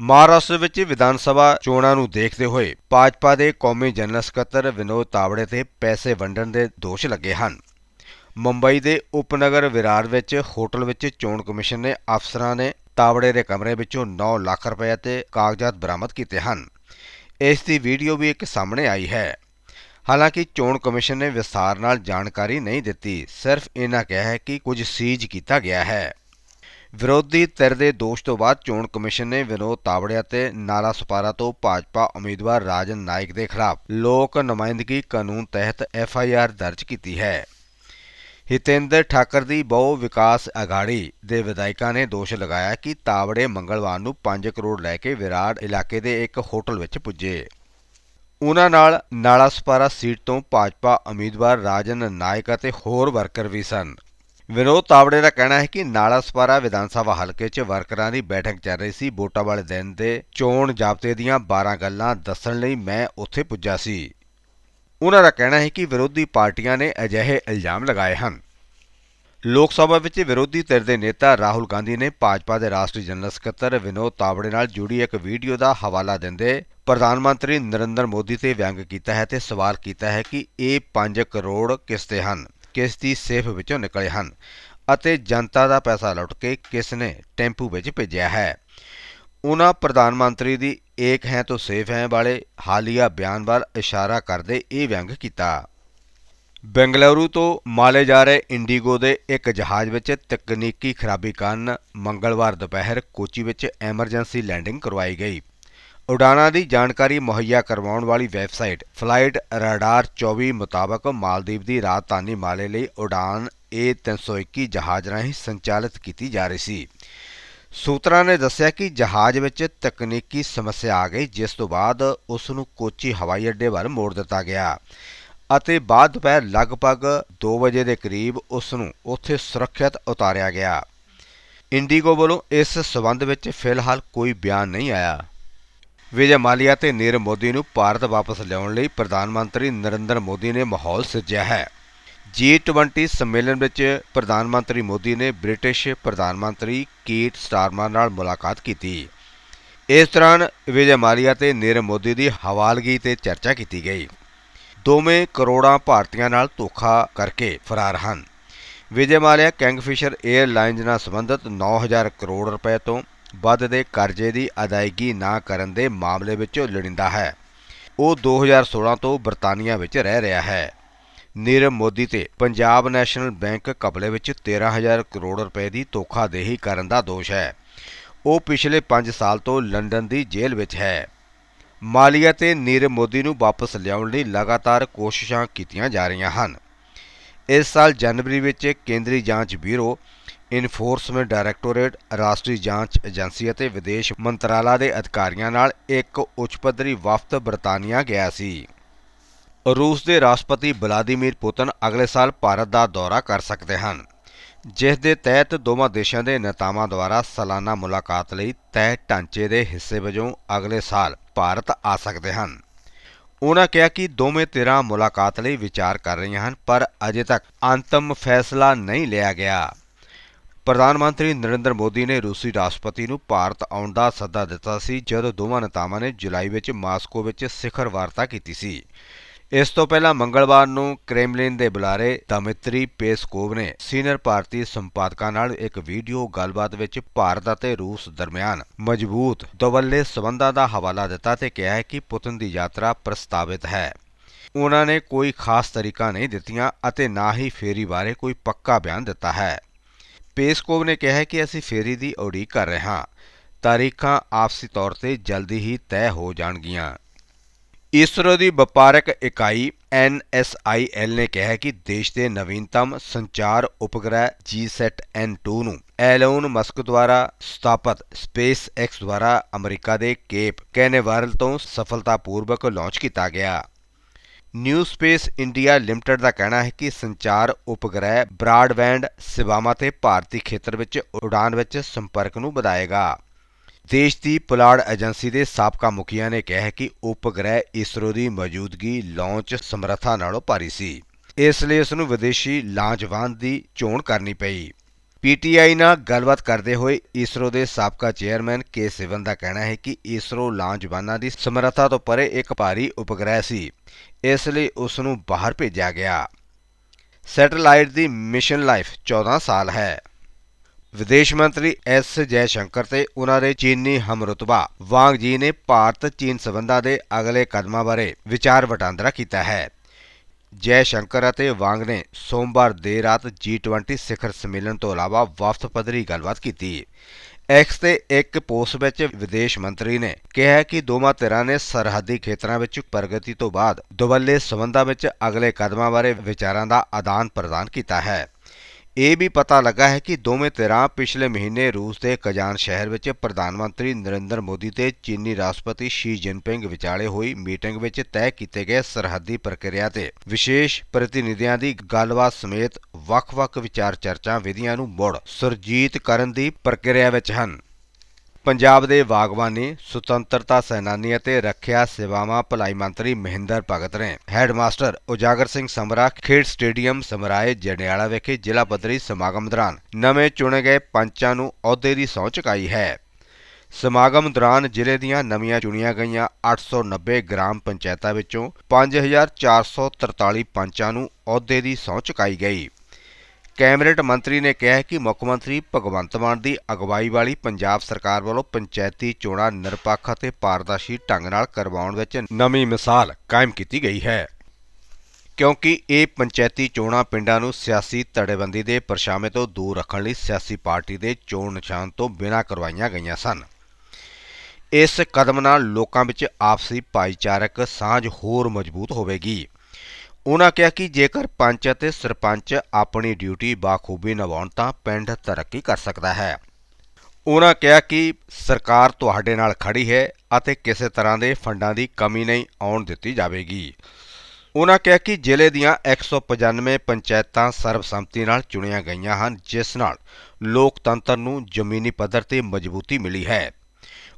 ਮਹਾਰਾਸ਼ਟਰ ਵਿੱਚ ਵਿਧਾਨ ਸਭਾ ਚੋਣਾਂ ਨੂੰ ਦੇਖਦੇ ਹੋਏ ਭਾਜਪਾ ਦੇ ਕੌਮੀ ਜਨਰਲ ਸਕੱਤਰ ਵਿਨੋਦ ਤਾਵੜੇ ਤੇ ਪੈਸੇ ਵੰਡਣ ਦੇ ਦੋਸ਼ ਲੱਗੇ ਹਨ। ਮੁੰਬਈ ਦੇ ਉਪਨਗਰ ਵਿਰਾਰ ਵਿੱਚ ਹੋਟਲ ਵਿੱਚ ਚੋਣ ਕਮਿਸ਼ਨ ਨੇ ਅਫਸਰਾਂ ਨੇ ਤਾਵੜੇ ਦੇ ਕਮਰੇ ਵਿੱਚੋਂ 9 ਲੱਖ ਰੁਪਏ ਤੇ ਕਾਗਜ਼ਾਤ ਬਰਾਮਦ ਕੀਤੇ ਹਨ। ਇਸ ਦੀ ਵੀਡੀਓ ਵੀ ਇੱਕ ਸਾਹਮਣੇ ਆਈ ਹੈ। ਹਾਲਾਂਕਿ ਚੋਣ ਕਮਿਸ਼ਨ ਨੇ ਵਿਸਥਾਰ ਨਾਲ ਜਾਣਕਾਰੀ ਨਹੀਂ ਦਿੱਤੀ, ਸਿਰਫ ਇਹਨਾਂ ਕਿਹਾ ਹੈ ਕਿ ਕੁਝ ਸੀਜ਼ ਕੀਤਾ ਗਿਆ ਹੈ। ਵਿਰੋਧੀ ਧਿਰ ਦੇ ਦੋਸ਼ ਤੋਂ ਬਾਅਦ ਚੋਣ ਕਮਿਸ਼ਨ ਨੇ ਵਿਨੋਦ ਤਾਵੜਿਆ ਤੇ ਨਾਲਾ ਸੁਪਾਰਾ ਤੋਂ ਭਾਜਪਾ ਉਮੀਦਵਾਰ ਰਾਜਨ ਨਾਇਕ ਦੇ ਖਿਲਾਫ ਲੋਕ ਨੁਮਾਇੰਦਗੀ ਕਾਨੂੰਨ ਤਹਿਤ ਐਫ ਆਈ ਆਰ ਦਰਜ ਕੀਤੀ ਹੈ। ਹਿਤੇਂਦਰ ਠਾਕਰ ਦੀ ਬਹੁ ਵਿਕਾਸ ਅਗਾੜੀ ਦੇ ਵਿਧਾਇਕਾਂ ਨੇ ਦੋਸ਼ ਲਗਾਇਆ ਕਿ ਤਾਵੜੇ ਮੰਗਲਵਾਰ ਨੂੰ 5 ਕਰੋੜ ਲੈ ਕੇ ਵਿਰਾੜ ਇਲਾਕੇ ਦੇ ਇੱਕ ਹੋਟਲ ਵਿੱਚ ਪੁੱਜੇ। ਉਹਨਾਂ ਨਾਲ ਨਾਲਾ ਸੀਟ ਤੋਂ ਭਾਜਪਾ ਉਮੀਦਵਾਰ ਰਾਜਨ ਨਾਇਕ ਅਤੇ ਹੋਰ ਵਰਕਰ ਵੀ ਸਨ। ਵਿਨੋਦ ਤਾਵੜੇ ਦਾ ਕਹਿਣਾ ਹੈ ਕਿ ਨਾਲਾਸਪਾਰਾ ਵਿਧਾਨ ਸਭਾ ਹਲਕੇ 'ਚ ਵਰਕਰਾਂ ਦੀ ਬੈਠਕ ਚੱਲ ਰਹੀ ਸੀ। ਵੋਟਾਂ ਵਾਲੇ ਦਿਨ ਦੇ ਚੋਣ ਜਾਬਤੇ ਦੀਆਂ 12 ਗੱਲਾਂ ਦੱਸਣ ਲਈ ਮੈਂ ਉੱਥੇ ਪੁੱਜਾ ਸੀ। ਉਹਨਾਂ ਦਾ ਕਹਿਣਾ ਹੈ ਕਿ ਵਿਰੋਧੀ ਪਾਰਟੀਆਂ ਨੇ ਅਜਿਹੇ ਇਲਜ਼ਾਮ ਲਗਾਏ ਹਨ। ਲੋਕ ਸਭਾ ਵਿੱਚ ਵਿਰੋਧੀ ਧਿਰ ਦੇ ਨੇਤਾ ਰਾਹੁਲ ਗਾਂਧੀ ਨੇ ਭਾਜਪਾ ਦੇ ਰਾਸ਼ਟਰੀ ਜਨਰਲ ਸਕੱਤਰ ਵਿਨੋਦ ਤਾਬੜੇ ਨਾਲ ਜੁੜੀ ਇੱਕ ਵੀਡੀਓ ਦਾ ਹਵਾਲਾ ਦਿੰਦੇ ਪ੍ਰਧਾਨ ਮੰਤਰੀ ਨਰਿੰਦਰ ਮੋਦੀ ਤੇ ਵਿਅੰਗ ਕੀਤਾ ਹੈ ਤੇ ਸਵਾਲ ਕੀਤਾ ਹੈ ਕਿ ਇਹ 5 ਕਰੋੜ ਕਿਸ ਦੇ ਹਨ, ਕਿਸ ਦੀ ਸੇਫ ਵਿੱਚੋਂ ਨਿਕਲੇ ਹਨ ਅਤੇ ਜਨਤਾ ਦਾ ਪੈਸਾ ਲੁੱਟ ਕੇ ਕਿਸ ਨੇ ਟੈਂਪੂ ਵਿੱਚ ਭੇਜਿਆ ਹੈ। ਉਹਨਾਂ ਪ੍ਰਧਾਨ ਮੰਤਰੀ ਦੀ ਏਕ ਹੈ ਤੋਂ ਸੇਫ ਹੈ ਵਾਲੇ ਹਾਲੀਆ ਬਿਆਨ ਵੱਲ ਇਸ਼ਾਰਾ ਕਰਦੇ ਇਹ ਵਿਅੰਗ ਕੀਤਾ। ਬੈਂਗਲੁਰੂ ਤੋਂ ਮਾਲੇ ਜਾ ਰਹੇ ਇੰਡੀਗੋ ਦੇ ਇੱਕ ਜਹਾਜ਼ ਵਿੱਚ ਤਕਨੀਕੀ ਖਰਾਬੀ ਕਾਰਨ ਮੰਗਲਵਾਰ ਦੁਪਹਿਰ ਕੋਚੀ ਵਿੱਚ ਐਮਰਜੈਂਸੀ ਲੈਂਡਿੰਗ ਕਰਵਾਈ ਗਈ। ਉਡਾਣਾਂ ਦੀ ਜਾਣਕਾਰੀ ਮੁਹੱਈਆ ਕਰਵਾਉਣ ਵਾਲੀ ਵੈਬਸਾਈਟ ਫਲਾਈਟ ਰਡਾਰ 24 ਮੁਤਾਬਕ ਮਾਲਦੀਵ ਦੀ ਰਾਜਧਾਨੀ ਮਾਲੇ ਲਈ ਉਡਾਨ A321 ਜਹਾਜ਼ ਰਾਹੀਂ ਸੰਚਾਲਿਤ ਕੀਤੀ ਜਾ ਰਹੀ ਸੀ। ਸੂਤਰਾਂ ਨੇ ਦੱਸਿਆ ਕਿ ਜਹਾਜ਼ ਵਿੱਚ ਤਕਨੀਕੀ ਸਮੱਸਿਆ ਆ ਗਈ, ਜਿਸ ਤੋਂ ਬਾਅਦ ਉਸ ਨੂੰ ਕੋਚੀ ਹਵਾਈ ਅੱਡੇ ਵੱਲ ਮੋੜ ਦਿੱਤਾ ਗਿਆ ਅਤੇ ਬਾਅਦ ਦੁਪਹਿਰ ਲਗਭਗ 2 ਵਜੇ ਦੇ ਕਰੀਬ ਉਸ ਨੂੰ ਉੱਥੇ ਸੁਰੱਖਿਅਤ ਉਤਾਰਿਆ ਗਿਆ। ਇੰਡੀਗੋ ਵੱਲੋਂ ਇਸ ਸਬੰਧ ਵਿੱਚ ਫਿਲਹਾਲ ਕੋਈ ਬਿਆਨ ਨਹੀਂ ਆਇਆ। ਵਿਜੇ ਮਾਲੀਆ ਤੇ ਨੀਰਵ ਮੋਦੀ ਨੂੰ ਭਾਰਤ ਵਾਪਸ ਲਿਆਉਣ ਲਈ ਪ੍ਰਧਾਨ ਮੰਤਰੀ ਨਰਿੰਦਰ ਮੋਦੀ ਨੇ ਮਾਹੌਲ ਸਿਰਜਿਆ ਹੈ। G20 ਸੰਮੇਲਨ ਵਿੱਚ ਪ੍ਰਧਾਨ ਮੰਤਰੀ ਮੋਦੀ ਨੇ ਬ੍ਰਿਟਿਸ਼ ਪ੍ਰਧਾਨ ਮੰਤਰੀ ਕੀਟ ਸਟਾਰਮਰ ਨਾਲ ਮੁਲਾਕਾਤ ਕੀਤੀ। ਇਸ ਦੌਰਾਨ ਵਿਜੇ ਮਾਲਿਆ ਤੇ ਨੀਰਵ ਮੋਦੀ ਦੀ ਹਵਾਲਗੀ ਤੇ ਚਰਚਾ ਕੀਤੀ ਗਈ। ਦੋਵੇਂ ਕਰੋੜਾਂ ਭਾਰਤੀਆਂ ਨਾਲ ਧੋਖਾ ਕਰਕੇ ਫਰਾਰ ਹਨ। ਵਿਜੇ ਮਾਲਿਆ ਕਿੰਗਫਿਸ਼ਰ 에ਅਰਲਾਈਨਜ਼ ਨਾਲ ਸੰਬੰਧਿਤ 9000 ਕਰੋੜ ਰੁਪਏ ਤੋਂ ਵੱਧ ਦੇ ਕਰਜ਼ੇ ਦੀ ਅਦਾਇਗੀ ਨਾ ਕਰਨ ਦੇ ਮਾਮਲੇ ਵਿੱਚ ਲੜਿੰਦਾ ਹੈ। ਉਹ 2016 ਤੋਂ ਬਰਤਾਨੀਆ ਵਿੱਚ ਰਹਿ ਰਿਹਾ ਹੈ। ਨੀਰਵ ਮੋਦੀ ਤੇ ਪੰਜਾਬ ਨੈਸ਼ਨਲ ਬੈਂਕ ਕਬਲੇ ਵਿੱਚ 13000 ਕਰੋੜ ਰੁਪਏ ਦੀ ਧੋਖਾਦੇਹੀ ਕਰਨ ਦਾ ਦੋਸ਼ ਹੈ। ਉਹ ਪਿਛਲੇ 5 ਸਾਲ ਤੋਂ ਲੰਡਨ ਦੀ ਜੇਲ੍ਹ ਵਿੱਚ ਹੈ। ਮਾਲੀਆ ਤੇ ਨੀਰਵ ਮੋਦੀ ਨੂੰ ਵਾਪਸ ਲਿਆਉਣ ਲਈ ਲਗਾਤਾਰ ਕੋਸ਼ਿਸ਼ਾਂ ਕੀਤੀਆਂ ਜਾ ਰਹੀਆਂ ਹਨ। ਇਸ ਸਾਲ ਜਨਵਰੀ ਵਿੱਚ ਕੇਂਦਰੀ ਜਾਂਚ ਬਿਊਰੋ, ਇਨਫੋਰਸਮੈਂਟ ਡਾਇਰੈਕਟੋਰੇਟ, ਰਾਸ਼ਟਰੀ ਜਾਂਚ ਏਜੰਸੀ ਅਤੇ ਵਿਦੇਸ਼ ਮੰਤਰਾਲਾ ਦੇ ਅਧਿਕਾਰੀਆਂ ਨਾਲ ਇੱਕ ਉੱਚ ਪੱਧਰੀ ਵਫਦ ਬਰਤਾਨੀਆ ਗਿਆ ਸੀ। ਰੂਸ ਦੇ ਰਾਸ਼ਟਰਪਤੀ ਵਲਾਦੀਮੀਰ ਪੁਤਨ ਅਗਲੇ ਸਾਲ ਭਾਰਤ ਦਾ ਦੌਰਾ ਕਰ ਸਕਦੇ ਹਨ, ਜਿਸ ਦੇ ਤਹਿਤ ਦੋਵਾਂ ਦੇਸ਼ਾਂ ਦੇ ਨੇਤਾਵਾਂ ਦੁਆਰਾ ਸਾਲਾਨਾ ਮੁਲਾਕਾਤ ਲਈ ਤੈਅ ਢਾਂਚੇ ਦੇ ਹਿੱਸੇ ਵਜੋਂ ਅਗਲੇ ਸਾਲ ਭਾਰਤ ਆ ਸਕਦੇ ਹਨ। ਉਹਨਾਂ ਕਿਹਾ ਕਿ ਦੋਵੇਂ ਧਿਰਾਂ ਮੁਲਾਕਾਤ ਲਈ ਵਿਚਾਰ ਕਰ ਰਹੀਆਂ ਹਨ, ਪਰ ਅਜੇ ਤੱਕ ਅੰਤਮ ਫੈਸਲਾ ਨਹੀਂ ਲਿਆ ਗਿਆ। ਪ੍ਰਧਾਨ ਮੰਤਰੀ ਨਰਿੰਦਰ ਮੋਦੀ ਨੇ ਰੂਸੀ ਰਾਸ਼ਟਰਪਤੀ ਨੂੰ ਭਾਰਤ ਆਉਣ ਦਾ ਸੱਦਾ ਦਿੱਤਾ ਸੀ, ਜਦੋਂ ਦੋਵਾਂ ਨੇਤਾਵਾਂ ਨੇ ਜੁਲਾਈ ਵਿੱਚ ਮਾਸਕੋ ਵਿੱਚ ਸਿਖਰ ਵਾਰਤਾ ਕੀਤੀ ਸੀ। ਇਸ ਤੋਂ ਪਹਿਲਾਂ ਮੰਗਲਵਾਰ ਨੂੰ ਕ੍ਰੈਮਲਿਨ ਦੇ ਬੁਲਾਰੇ ਦਮਿਤਰੀ ਪੇਸਕੋਵ ਨੇ ਸੀਨੀਅਰ ਭਾਰਤੀ ਸੰਪਾਦਕਾਂ ਨਾਲ ਇੱਕ ਵੀਡੀਓ ਗੱਲਬਾਤ ਵਿੱਚ ਭਾਰਤ ਅਤੇ ਰੂਸ ਦਰਮਿਆਨ ਮਜ਼ਬੂਤ ਦਵੱਲੇ ਸਬੰਧਾਂ ਦਾ ਹਵਾਲਾ ਦਿੱਤਾ ਤੇ ਕਿਹਾ ਹੈ ਕਿ ਪੁਤਨ ਦੀ ਯਾਤਰਾ ਪ੍ਰਸਤਾਵਿਤ ਹੈ। ਉਹਨਾਂ ਨੇ ਕੋਈ ਖਾਸ ਤਰੀਕਾ ਨਹੀਂ ਦਿੱਤੀਆਂ ਅਤੇ ਨਾ ਹੀ ਫੇਰੀ ਬਾਰੇ ਕੋਈ ਪੱਕਾ ਬਿਆਨ ਦਿੱਤਾ ਹੈ। ਪੇਸਕੋਵ ਨੇ ਕਿਹਾ ਕਿ ਅਸੀਂ ਫੇਰੀ ਦੀ ਉਡੀਕ ਕਰ ਰਹੇ ਹਾਂ। ਤਾਰੀਖਾਂ ਆਪਸੀ ਤੌਰ ਤੇ ਜਲਦੀ ਹੀ ਤੈਅ ਹੋ ਜਾਣਗੀਆਂ। ਇਸਰੋ ਦੀ ਵਪਾਰਕ ਇਕਾਈ NSIL ਨੇ ਕਿਹਾ ਹੈ ਕਿ ਦੇਸ਼ ਦੇ ਨਵੀਨਤਮ ਸੰਚਾਰ ਉਪਗ੍ਰਹਿ GSAT-N2 ਨੂੰ ਐਲੋਨ ਮਸਕ ਦੁਆਰਾ ਸਥਾਪਿਤ SpaceX ਦੁਆਰਾ ਅਮਰੀਕਾ ਦੇ ਕੇਪ ਕੈਨੇਵਰਲ ਤੋਂ ਸਫਲਤਾਪੂਰਵਕ ਲਾਂਚ ਕੀਤਾ ਗਿਆ। ਨਿਊ ਸਪੇਸ ਇੰਡੀਆ ਲਿਮਟਿਡ ਦਾ ਕਹਿਣਾ ਹੈ ਕਿ ਸੰਚਾਰ ਉਪਗ੍ਰਹਿ ਬ੍ਰਾਡਬੈਂਡ ਸੇਵਾਵਾਂ ਤੇ ਭਾਰਤੀ ਖੇਤਰ ਵਿੱਚ ਉਡਾਨ ਵਿੱਚ ਸੰਪਰਕ ਨੂੰ ਵਧਾਏਗਾ। ਦੇਸ਼ ਦੀ ਪੁਲਾੜ ਏਜੰਸੀ ਦੇ ਸਾਬਕਾ ਮੁਖੀਆ ਨੇ ਕਿਹਾ ਹੈ ਕਿ ਉਪਗ੍ਰਹਿ ਇਸਰੋ ਦੀ ਮੌਜੂਦਗੀ ਲਾਂਚ ਸਮਰੱਥਾ ਨਾਲੋਂ ਭਾਰੀ ਸੀ। ਇਸ ਲਈ ਉਸ ਨੂੰ ਵਿਦੇਸ਼ੀ ਲਾਂਚਵਾਨ ਦੀ ਚੋਣ ਕਰਨੀ ਪਈ। ਪੀਟੀਆਈ ਨਾਲ ਗੱਲਬਾਤ ਕਰਦੇ ਹੋਏ ਇਸਰੋ ਦੇ ਸਾਬਕਾ ਚੇਅਰਮੈਨ ਕੇ ਸਿਵਨ ਦਾ ਕਹਿਣਾ ਹੈ ਕਿ ਇਸਰੋ ਲਾਂਚਵਾਨਾਂ ਦੀ ਸਮਰੱਥਾ ਤੋਂ ਪਰੇ ਇੱਕ ਭਾਰੀ ਉਪਗ੍ਰਹਿ ਸੀ। ਇਸ ਲਈ ਉਸ ਨੂੰ ਬਾਹਰ ਭੇਜਿਆ ਗਿਆ। ਸੈਟੇਲਾਈਟ ਦੀ ਮਿਸ਼ਨ ਲਾਈਫ 14 ਸਾਲ ਹੈ। ਵਿਦੇਸ਼ ਮੰਤਰੀ ਐਸ ਜੈ ਸ਼ੰਕਰ ਤੇ ਉਹਨਾਂ ਦੇ ਚੀਨੀ ਹਮਰੁਤਬਾ ਵਾਂਗ ਜੀ ਨੇ ਭਾਰਤ ਚੀਨ ਸਬੰਧਾਂ ਦੇ ਅਗਲੇ ਕਦਮਾਂ ਬਾਰੇ ਵਿਚਾਰ ਵਟਾਂਦਰਾ ਕੀਤਾ ਹੈ। ਜੈ ਸ਼ੰਕਰ ਅਤੇ ਵਾਂਗ ਨੇ ਸੋਮਵਾਰ ਦੇਰ ਰਾਤ G20 ਸਿਖਰ ਸੰਮੇਲਨ ਤੋਂ ਇਲਾਵਾ ਵਫਦ ਪੱਧਰੀ ਗੱਲਬਾਤ ਕੀਤੀ। ਐਕਸ ਤੇ ਇੱਕ ਪੋਸਟ ਵਿੱਚ ਵਿਦੇਸ਼ ਮੰਤਰੀ ਨੇ ਕਿਹਾ ਕਿ ਦੋਵਾਂ ਧਿਰਾਂ ਨੇ ਸਰਹੱਦੀ ਖੇਤਰਾਂ ਵਿੱਚ ਪ੍ਰਗਤੀ ਤੋਂ ਬਾਅਦ ਦੁਵੱਲੇ ਸਬੰਧਾਂ ਵਿੱਚ ਅਗਲੇ ਕਦਮਾਂ ਬਾਰੇ ਵਿਚਾਰਾਂ ਦਾ ਆਦਾਨ ਪ੍ਰਦਾਨ ਕੀਤਾ ਹੈ। ਇਹ ਵੀ ਪਤਾ ਲੱਗਾ ਹੈ ਕਿ ਦੋਵੇਂ ਧਿਰਾਂ ਪਿਛਲੇ ਮਹੀਨੇ ਰੂਸ ਦੇ ਕਜ਼ਾਨ ਸ਼ਹਿਰ ਵਿੱਚ ਪ੍ਰਧਾਨ ਮੰਤਰੀ ਨਰਿੰਦਰ ਮੋਦੀ ਤੇ ਚੀਨੀ ਰਾਸ਼ਟਰਪਤੀ ਸ਼ੀ ਜਿਨਪਿੰਗ ਵਿਚਾਲੇ ਹੋਈ ਮੀਟਿੰਗ ਵਿੱਚ ਤੈਅ ਕੀਤੇ ਗਏ ਸਰਹੱਦੀ ਪ੍ਰਕਿਰਿਆ ਤੇ ਵਿਸ਼ੇਸ਼ ਪ੍ਰਤੀਨਿਧੀਆਂ ਦੀ ਗੱਲਬਾਤ ਸਮੇਤ ਵੱਖ-ਵੱਖ ਵਿਚਾਰ ਚਰਚਾ ਵਿਧੀਆਂ ਨੂੰ ਮੁੜ ਸੁਰਜੀਤ ਕਰਨ ਦੀ ਪ੍ਰਕਿਰਿਆ ਵਿੱਚ ਹਨ। ਪੰਜਾਬ ਦੇ ਬਾਗਬਾਨੀ, ਸੁਤੰਤਰਤਾ ਸੈਨਾਨੀ ਅਤੇ ਰੱਖਿਆ ਸੇਵਾਵਾਂ ਭਲਾਈ ਮੰਤਰੀ ਮਹਿੰਦਰ ਭਗਤ ਨੇ ਹੈਡਮਾਸਟਰ ਉਜਾਗਰ ਸਿੰਘ ਸਮਰਾ ਖੇਡ ਸਟੇਡੀਅਮ ਸਮਰਾਏ ਜੰਡਿਆਲਾ ਵਿਖੇ ਜ਼ਿਲ੍ਹਾ ਪੱਧਰੀ ਸਮਾਗਮ ਦੌਰਾਨ ਨਵੇਂ ਚੁਣੇ ਗਏ ਪੰਚਾਂ ਨੂੰ ਅਹੁਦੇ ਦੀ ਸਹੁੰ ਚੁਕਾਈ ਹੈ। ਸਮਾਗਮ ਦੌਰਾਨ ਜ਼ਿਲ੍ਹੇ ਦੀਆਂ ਨਵੀਆਂ ਚੁਣੀਆਂ ਗਈਆਂ 890 ਗ੍ਰਾਮ ਪੰਚਾਇਤਾਂ ਵਿੱਚੋਂ 5443 ਪੰਚਾਂ ਨੂੰ ਅਹੁਦੇ ਦੀ ਸਹੁੰ ਚੁਕਾਈ ਗਈ। ਕੈਬਨਿਟ ਮੰਤਰੀ ਨੇ ਕਿਹਾ ਕਿ ਮੁੱਖ ਮੰਤਰੀ ਭਗਵੰਤ ਮਾਨ ਦੀ ਅਗਵਾਈ ਵਾਲੀ ਪੰਜਾਬ ਸਰਕਾਰ ਵੱਲੋਂ ਪੰਚਾਇਤੀ ਚੋਣਾਂ ਨਿਰਪੱਖ ਅਤੇ ਪਾਰਦਰਸ਼ੀ ਢੰਗ ਨਾਲ ਕਰਵਾਉਣ ਵਿੱਚ ਨਵੀਂ ਮਿਸਾਲ ਕਾਇਮ ਕੀਤੀ ਗਈ ਹੈ। ਕਿਉਂਕਿ ਇਹ ਪੰਚਾਇਤੀ ਚੋਣਾਂ ਪਿੰਡਾਂ ਨੂੰ ਸਿਆਸੀ ਧੜੇਬੰਦੀ ਦੇ ਪਰਛਾਵੇਂ ਤੋਂ ਦੂਰ ਰੱਖਣ ਲਈ ਸਿਆਸੀ ਪਾਰਟੀ ਦੇ ਚੋਣ ਨਿਸ਼ਾਨ ਤੋਂ ਬਿਨਾਂ ਕਰਵਾਈਆਂ ਗਈਆਂ ਸਨ। ਇਸ ਕਦਮ ਨਾਲ ਲੋਕਾਂ ਵਿੱਚ ਆਪਸੀ ਭਾਈਚਾਰਕ ਸਾਂਝ ਹੋਰ ਮਜ਼ਬੂਤ ਹੋਵੇਗੀ। ਉਨ੍ਹਾਂ ਕਿਹਾ ਕਿ ਜੇਕਰ ਪੰਚ ਅਤੇ ਸਰਪੰਚ ਆਪਣੀ ਡਿਊਟੀ ਬਾਖੂਬੀ ਨਿਭਾਉਣ ਤਾਂ ਪਿੰਡ ਤਰੱਕੀ ਕਰ ਸਕਦਾ ਹੈ। ਉਹਨਾਂ ਕਿਹਾ ਕਿ ਸਰਕਾਰ ਤੁਹਾਡੇ ਨਾਲ ਖੜੀ ਹੈ ਅਤੇ ਕਿਸੇ ਤਰ੍ਹਾਂ ਦੇ ਫੰਡਾਂ ਦੀ ਕਮੀ ਨਹੀਂ ਆਉਣ ਦਿੱਤੀ ਜਾਵੇਗੀ। ਉਹਨਾਂ ਕਿਹਾ ਕਿ ਜ਼ਿਲ੍ਹੇ ਦੀਆਂ 195 ਪੰਚਾਇਤਾਂ ਸਰਬਸੰਮਤੀ ਨਾਲ ਚੁਣੀਆਂ ਗਈਆਂ ਹਨ, ਜਿਸ ਨਾਲ ਲੋਕਤੰਤਰ ਨੂੰ ਜ਼ਮੀਨੀ ਪੱਧਰ ਤੇ ਮਜ਼ਬੂਤੀ ਮਿਲੀ ਹੈ।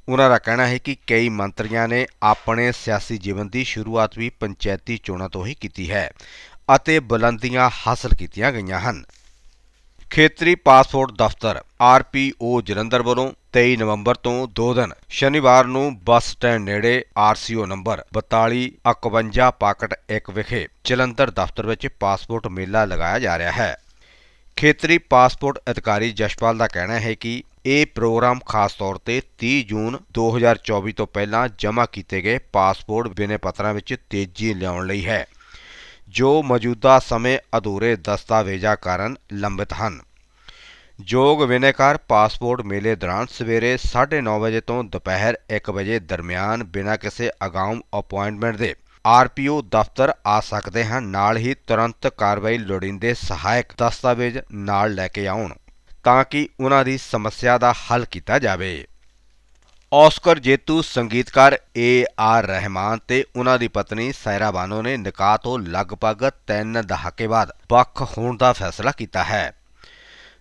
ਉਹਨਾਂ ਦਾ ਕਹਿਣਾ ਹੈ ਕਿ ਕਈ ਮੰਤਰੀਆਂ ਨੇ ਆਪਣੇ ਸਿਆਸੀ ਜੀਵਨ ਦੀ ਸ਼ੁਰੂਆਤ ਵੀ ਪੰਚਾਇਤੀ ਚੋਣਾਂ ਤੋਂ ਹੀ ਕੀਤੀ ਹੈ ਅਤੇ ਬੁਲੰਦੀਆਂ ਹਾਸਲ ਕੀਤੀਆਂ ਗਈਆਂ ਹਨ। ਖੇਤਰੀ ਪਾਸਪੋਰਟ ਦਫ਼ਤਰ ਆਰਪੀਓ ਜਲੰਧਰ ਵੱਲੋਂ 23 ਨਵੰਬਰ ਤੋਂ 2 ਦਿਨ, ਸ਼ਨੀਵਾਰ ਨੂੰ ਬੱਸ ਸਟੈਂਡ ਨੇੜੇ ਆਰਸੀਓ ਨੰਬਰ 4251 ਪਾਕਟ 1 ਵਿਖੇ ਜਲੰਧਰ ਦਫ਼ਤਰ ਵਿੱਚ ਪਾਸਪੋਰਟ ਮੇਲਾ ਲਗਾਇਆ ਜਾ ਰਿਹਾ ਹੈ। ਖੇਤਰੀ ਪਾਸਪੋਰਟ ਅਧਿਕਾਰੀ ਜਸ਼ਪਾਲ ਦਾ ਕਹਿਣਾ ਹੈ ਕਿ ਇਹ ਪ੍ਰੋਗਰਾਮ ਖਾਸ ਤੌਰ ਤੇ 30 ਜੂਨ 2024 ਤੋਂ ਪਹਿਲਾਂ ਜਮ੍ਹਾਂ ਕੀਤੇ ਗਏ ਪਾਸਪੋਰਟ ਬਿਨੇ ਪੱਤਰਾਂ ਵਿੱਚ ਤੇਜ਼ੀ ਲਿਆਉਣ ਲਈ ਹੈ, ਜੋ ਮੌਜੂਦਾ ਸਮੇਂ ਅਧੂਰੇ ਦਸਤਾਵੇਜ਼ਾਂ ਕਾਰਨ ਲੰਬਿਤ ਹਨ। ਯੋਗ ਵਿਨੇਕਾਰ ਪਾਸਪੋਰਟ ਮੇਲੇ ਦੌਰਾਨ ਸਵੇਰੇ 9:30 ਵਜੇ ਤੋਂ ਦੁਪਹਿਰ 1 ਵਜੇ ਦਰਮਿਆਨ ਬਿਨਾਂ ਕਿਸੇ ਅਗਾਊਂ ਅਪਾਇੰਟਮੈਂਟ ਦੇ ਆਰਪੀਓ ਦਫ਼ਤਰ ਆ ਸਕਦੇ ਹਨ। ਨਾਲ ਹੀ ਤੁਰੰਤ ਕਾਰਵਾਈ ਲੋੜੀਂਦੇ ਸਹਾਇਕ ਦਸਤਾਵੇਜ਼ ਨਾਲ ਲੈ ਕੇ ਆਉਣ। ਤਾਂ ਕਿ ਉਹਨਾਂ ਦੀ ਸਮੱਸਿਆ ਦਾ ਹੱਲ ਕੀਤਾ ਜਾਵੇ। ਆਸਕਰ ਜੇਤੂ ਸੰਗੀਤਕਾਰ ਏ ਆਰ ਰਹਿਮਾਨ ਤੇ ਉਹਨਾਂ ਦੀ ਪਤਨੀ ਸਾਇਰਾ ਬਾਨੋ ਨੇ ਨਿਕਾਹ ਤੋਂ ਲਗਭਗ 3 ਦਹਾਕੇ ਬਾਅਦ ਵੱਖ ਹੋਣ ਦਾ ਫੈਸਲਾ ਕੀਤਾ ਹੈ।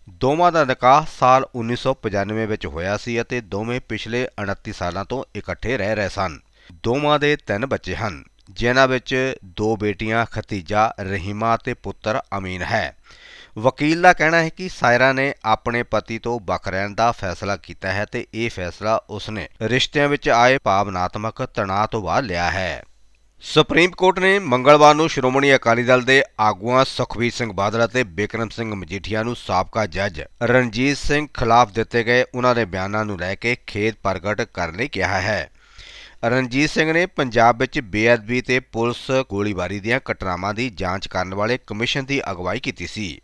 ਦੋਵਾਂ ਦਾ ਨਿਕਾਹ ਸਾਲ 1995 ਵਿੱਚ ਹੋਇਆ ਸੀ ਅਤੇ ਦੋਵੇਂ ਪਿਛਲੇ 29 ਸਾਲਾਂ ਤੋਂ ਇਕੱਠੇ ਰਹਿ ਰਹੇ ਸਨ। ਦੋਵਾਂ ਦੇ ਤਿੰਨ ਬੱਚੇ ਹਨ, ਜਿਨ੍ਹਾਂ ਵਿੱਚ ਦੋ ਬੇਟੀਆਂ, ਖਤੀਜਾ ਰਹੀਮਾ ਤੇ ਪੁੱਤਰ ਅਮੀਨ ਹੈ। ਵਕੀਲ ਦਾ ਕਹਿਣਾ ਹੈ ਕਿ ਸਾਇਰਾ ਨੇ ਆਪਣੇ ਪਤੀ ਤੋਂ ਵੱਖ ਰਹਿਣ ਦਾ ਫੈਸਲਾ ਕੀਤਾ ਹੈ ਤੇ ਇਹ ਫੈਸਲਾ ਉਸਨੇ ਰਿਸ਼ਤਿਆਂ ਵਿੱਚ ਆਏ ਭਾਵਨਾਤਮਕ ਤਣਾਅ ਤੋਂ ਬਾਅਦ ਲਿਆ ਹੈ। ਸੁਪਰੀਮ ਕੋਰਟ ਨੇ ਮੰਗਲਵਾਰ ਨੂੰ ਸ਼੍ਰੋਮਣੀ ਅਕਾਲੀ ਦਲ ਦੇ ਆਗੂਆਂ ਸੁਖਬੀਰ ਸਿੰਘ ਬਾਦਲ ਅਤੇ ਬਿਕਰਮ ਸਿੰਘ ਮਜੀਠੀਆ ਨੂੰ ਸਾਬਕਾ ਜੱਜ ਰਣਜੀਤ ਸਿੰਘ ਖਿਲਾਫ ਦਿੱਤੇ ਗਏ ਉਹਨਾਂ ਦੇ ਬਿਆਨਾਂ ਨੂੰ ਲੈ ਕੇ ਖੇਦ ਪ੍ਰਗਟ ਕਰਨ ਲਈ ਕਿਹਾ ਹੈ। ਰਣਜੀਤ ਸਿੰਘ ਨੇ ਪੰਜਾਬ ਵਿੱਚ ਬੇਅਦਬੀ ਤੇ ਪੁਲਿਸ ਗੋਲੀਬਾਰੀ ਦੀਆਂ ਘਟਨਾਵਾਂ ਦੀ ਜਾਂਚ ਕਰਨ ਵਾਲੇ ਕਮਿਸ਼ਨ ਦੀ ਅਗਵਾਈ ਕੀਤੀ ਸੀ।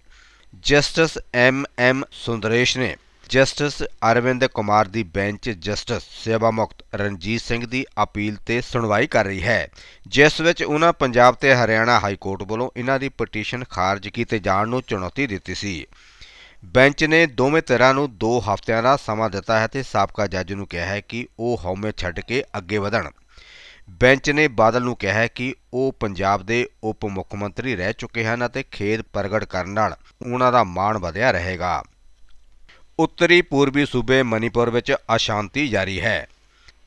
ਜਸਟਿਸ ਐਮ ਐਮ ਸੁੰਦਰੇਸ਼ ਨੇ ਜਸਟਿਸ ਅਰਵਿੰਦ ਕੁਮਾਰ ਦੀ ਬੈਂਚ ਜਸਟਿਸ ਸੇਵਾ ਮੁਕਤ ਰਣਜੀਤ ਸਿੰਘ ਦੀ ਅਪੀਲ ਤੇ ਸੁਣਵਾਈ ਕਰ ਰਹੀ ਹੈ, ਜਿਸ ਵਿੱਚ ਉਹਨਾਂ ਪੰਜਾਬ ਤੇ ਹਰਿਆਣਾ ਹਾਈ ਕੋਰਟ ਵੱਲੋਂ ਇਹਨਾਂ ਦੀ ਪਟੀਸ਼ਨ ਖਾਰਜ ਕੀਤੇ ਜਾਣ ਨੂੰ ਚੁਣੌਤੀ ਦਿੱਤੀ ਸੀ। ਬੈਂਚ ਨੇ ਦੋਵੇਂ ਧਿਰਾਂ ਨੂੰ 2 ਹਫ਼ਤਿਆਂ ਦਾ ਸਮਾਂ ਦਿੱਤਾ ਹੈ ਤੇ ਸਾਬਕਾ ਜੱਜ ਨੂੰ ਕਿਹਾ ਹੈ ਕਿ ਉਹ ਹਉਮੈ ਛੱਡ ਕੇ ਅੱਗੇ ਵਧਣ। ਬੈਂਚ ਨੇ ਬਾਦਲ ਨੂੰ ਕਿਹਾ ਹੈ ਕਿ ਉਹ ਪੰਜਾਬ ਦੇ ਉਪ ਮੁੱਖ ਮੰਤਰੀ ਰਹਿ ਚੁੱਕੇ ਹਨ ਅਤੇ ਖੇਦ ਪ੍ਰਗਟ ਕਰਨ ਨਾਲ ਉਹਨਾਂ ਦਾ ਮਾਣ ਵਧਿਆ ਰਹੇਗਾ। ਉੱਤਰੀ ਪੂਰਬੀ ਸੂਬੇ ਮਨੀਪੁਰ ਵਿੱਚ ਅਸ਼ਾਂਤੀ ਜਾਰੀ ਹੈ।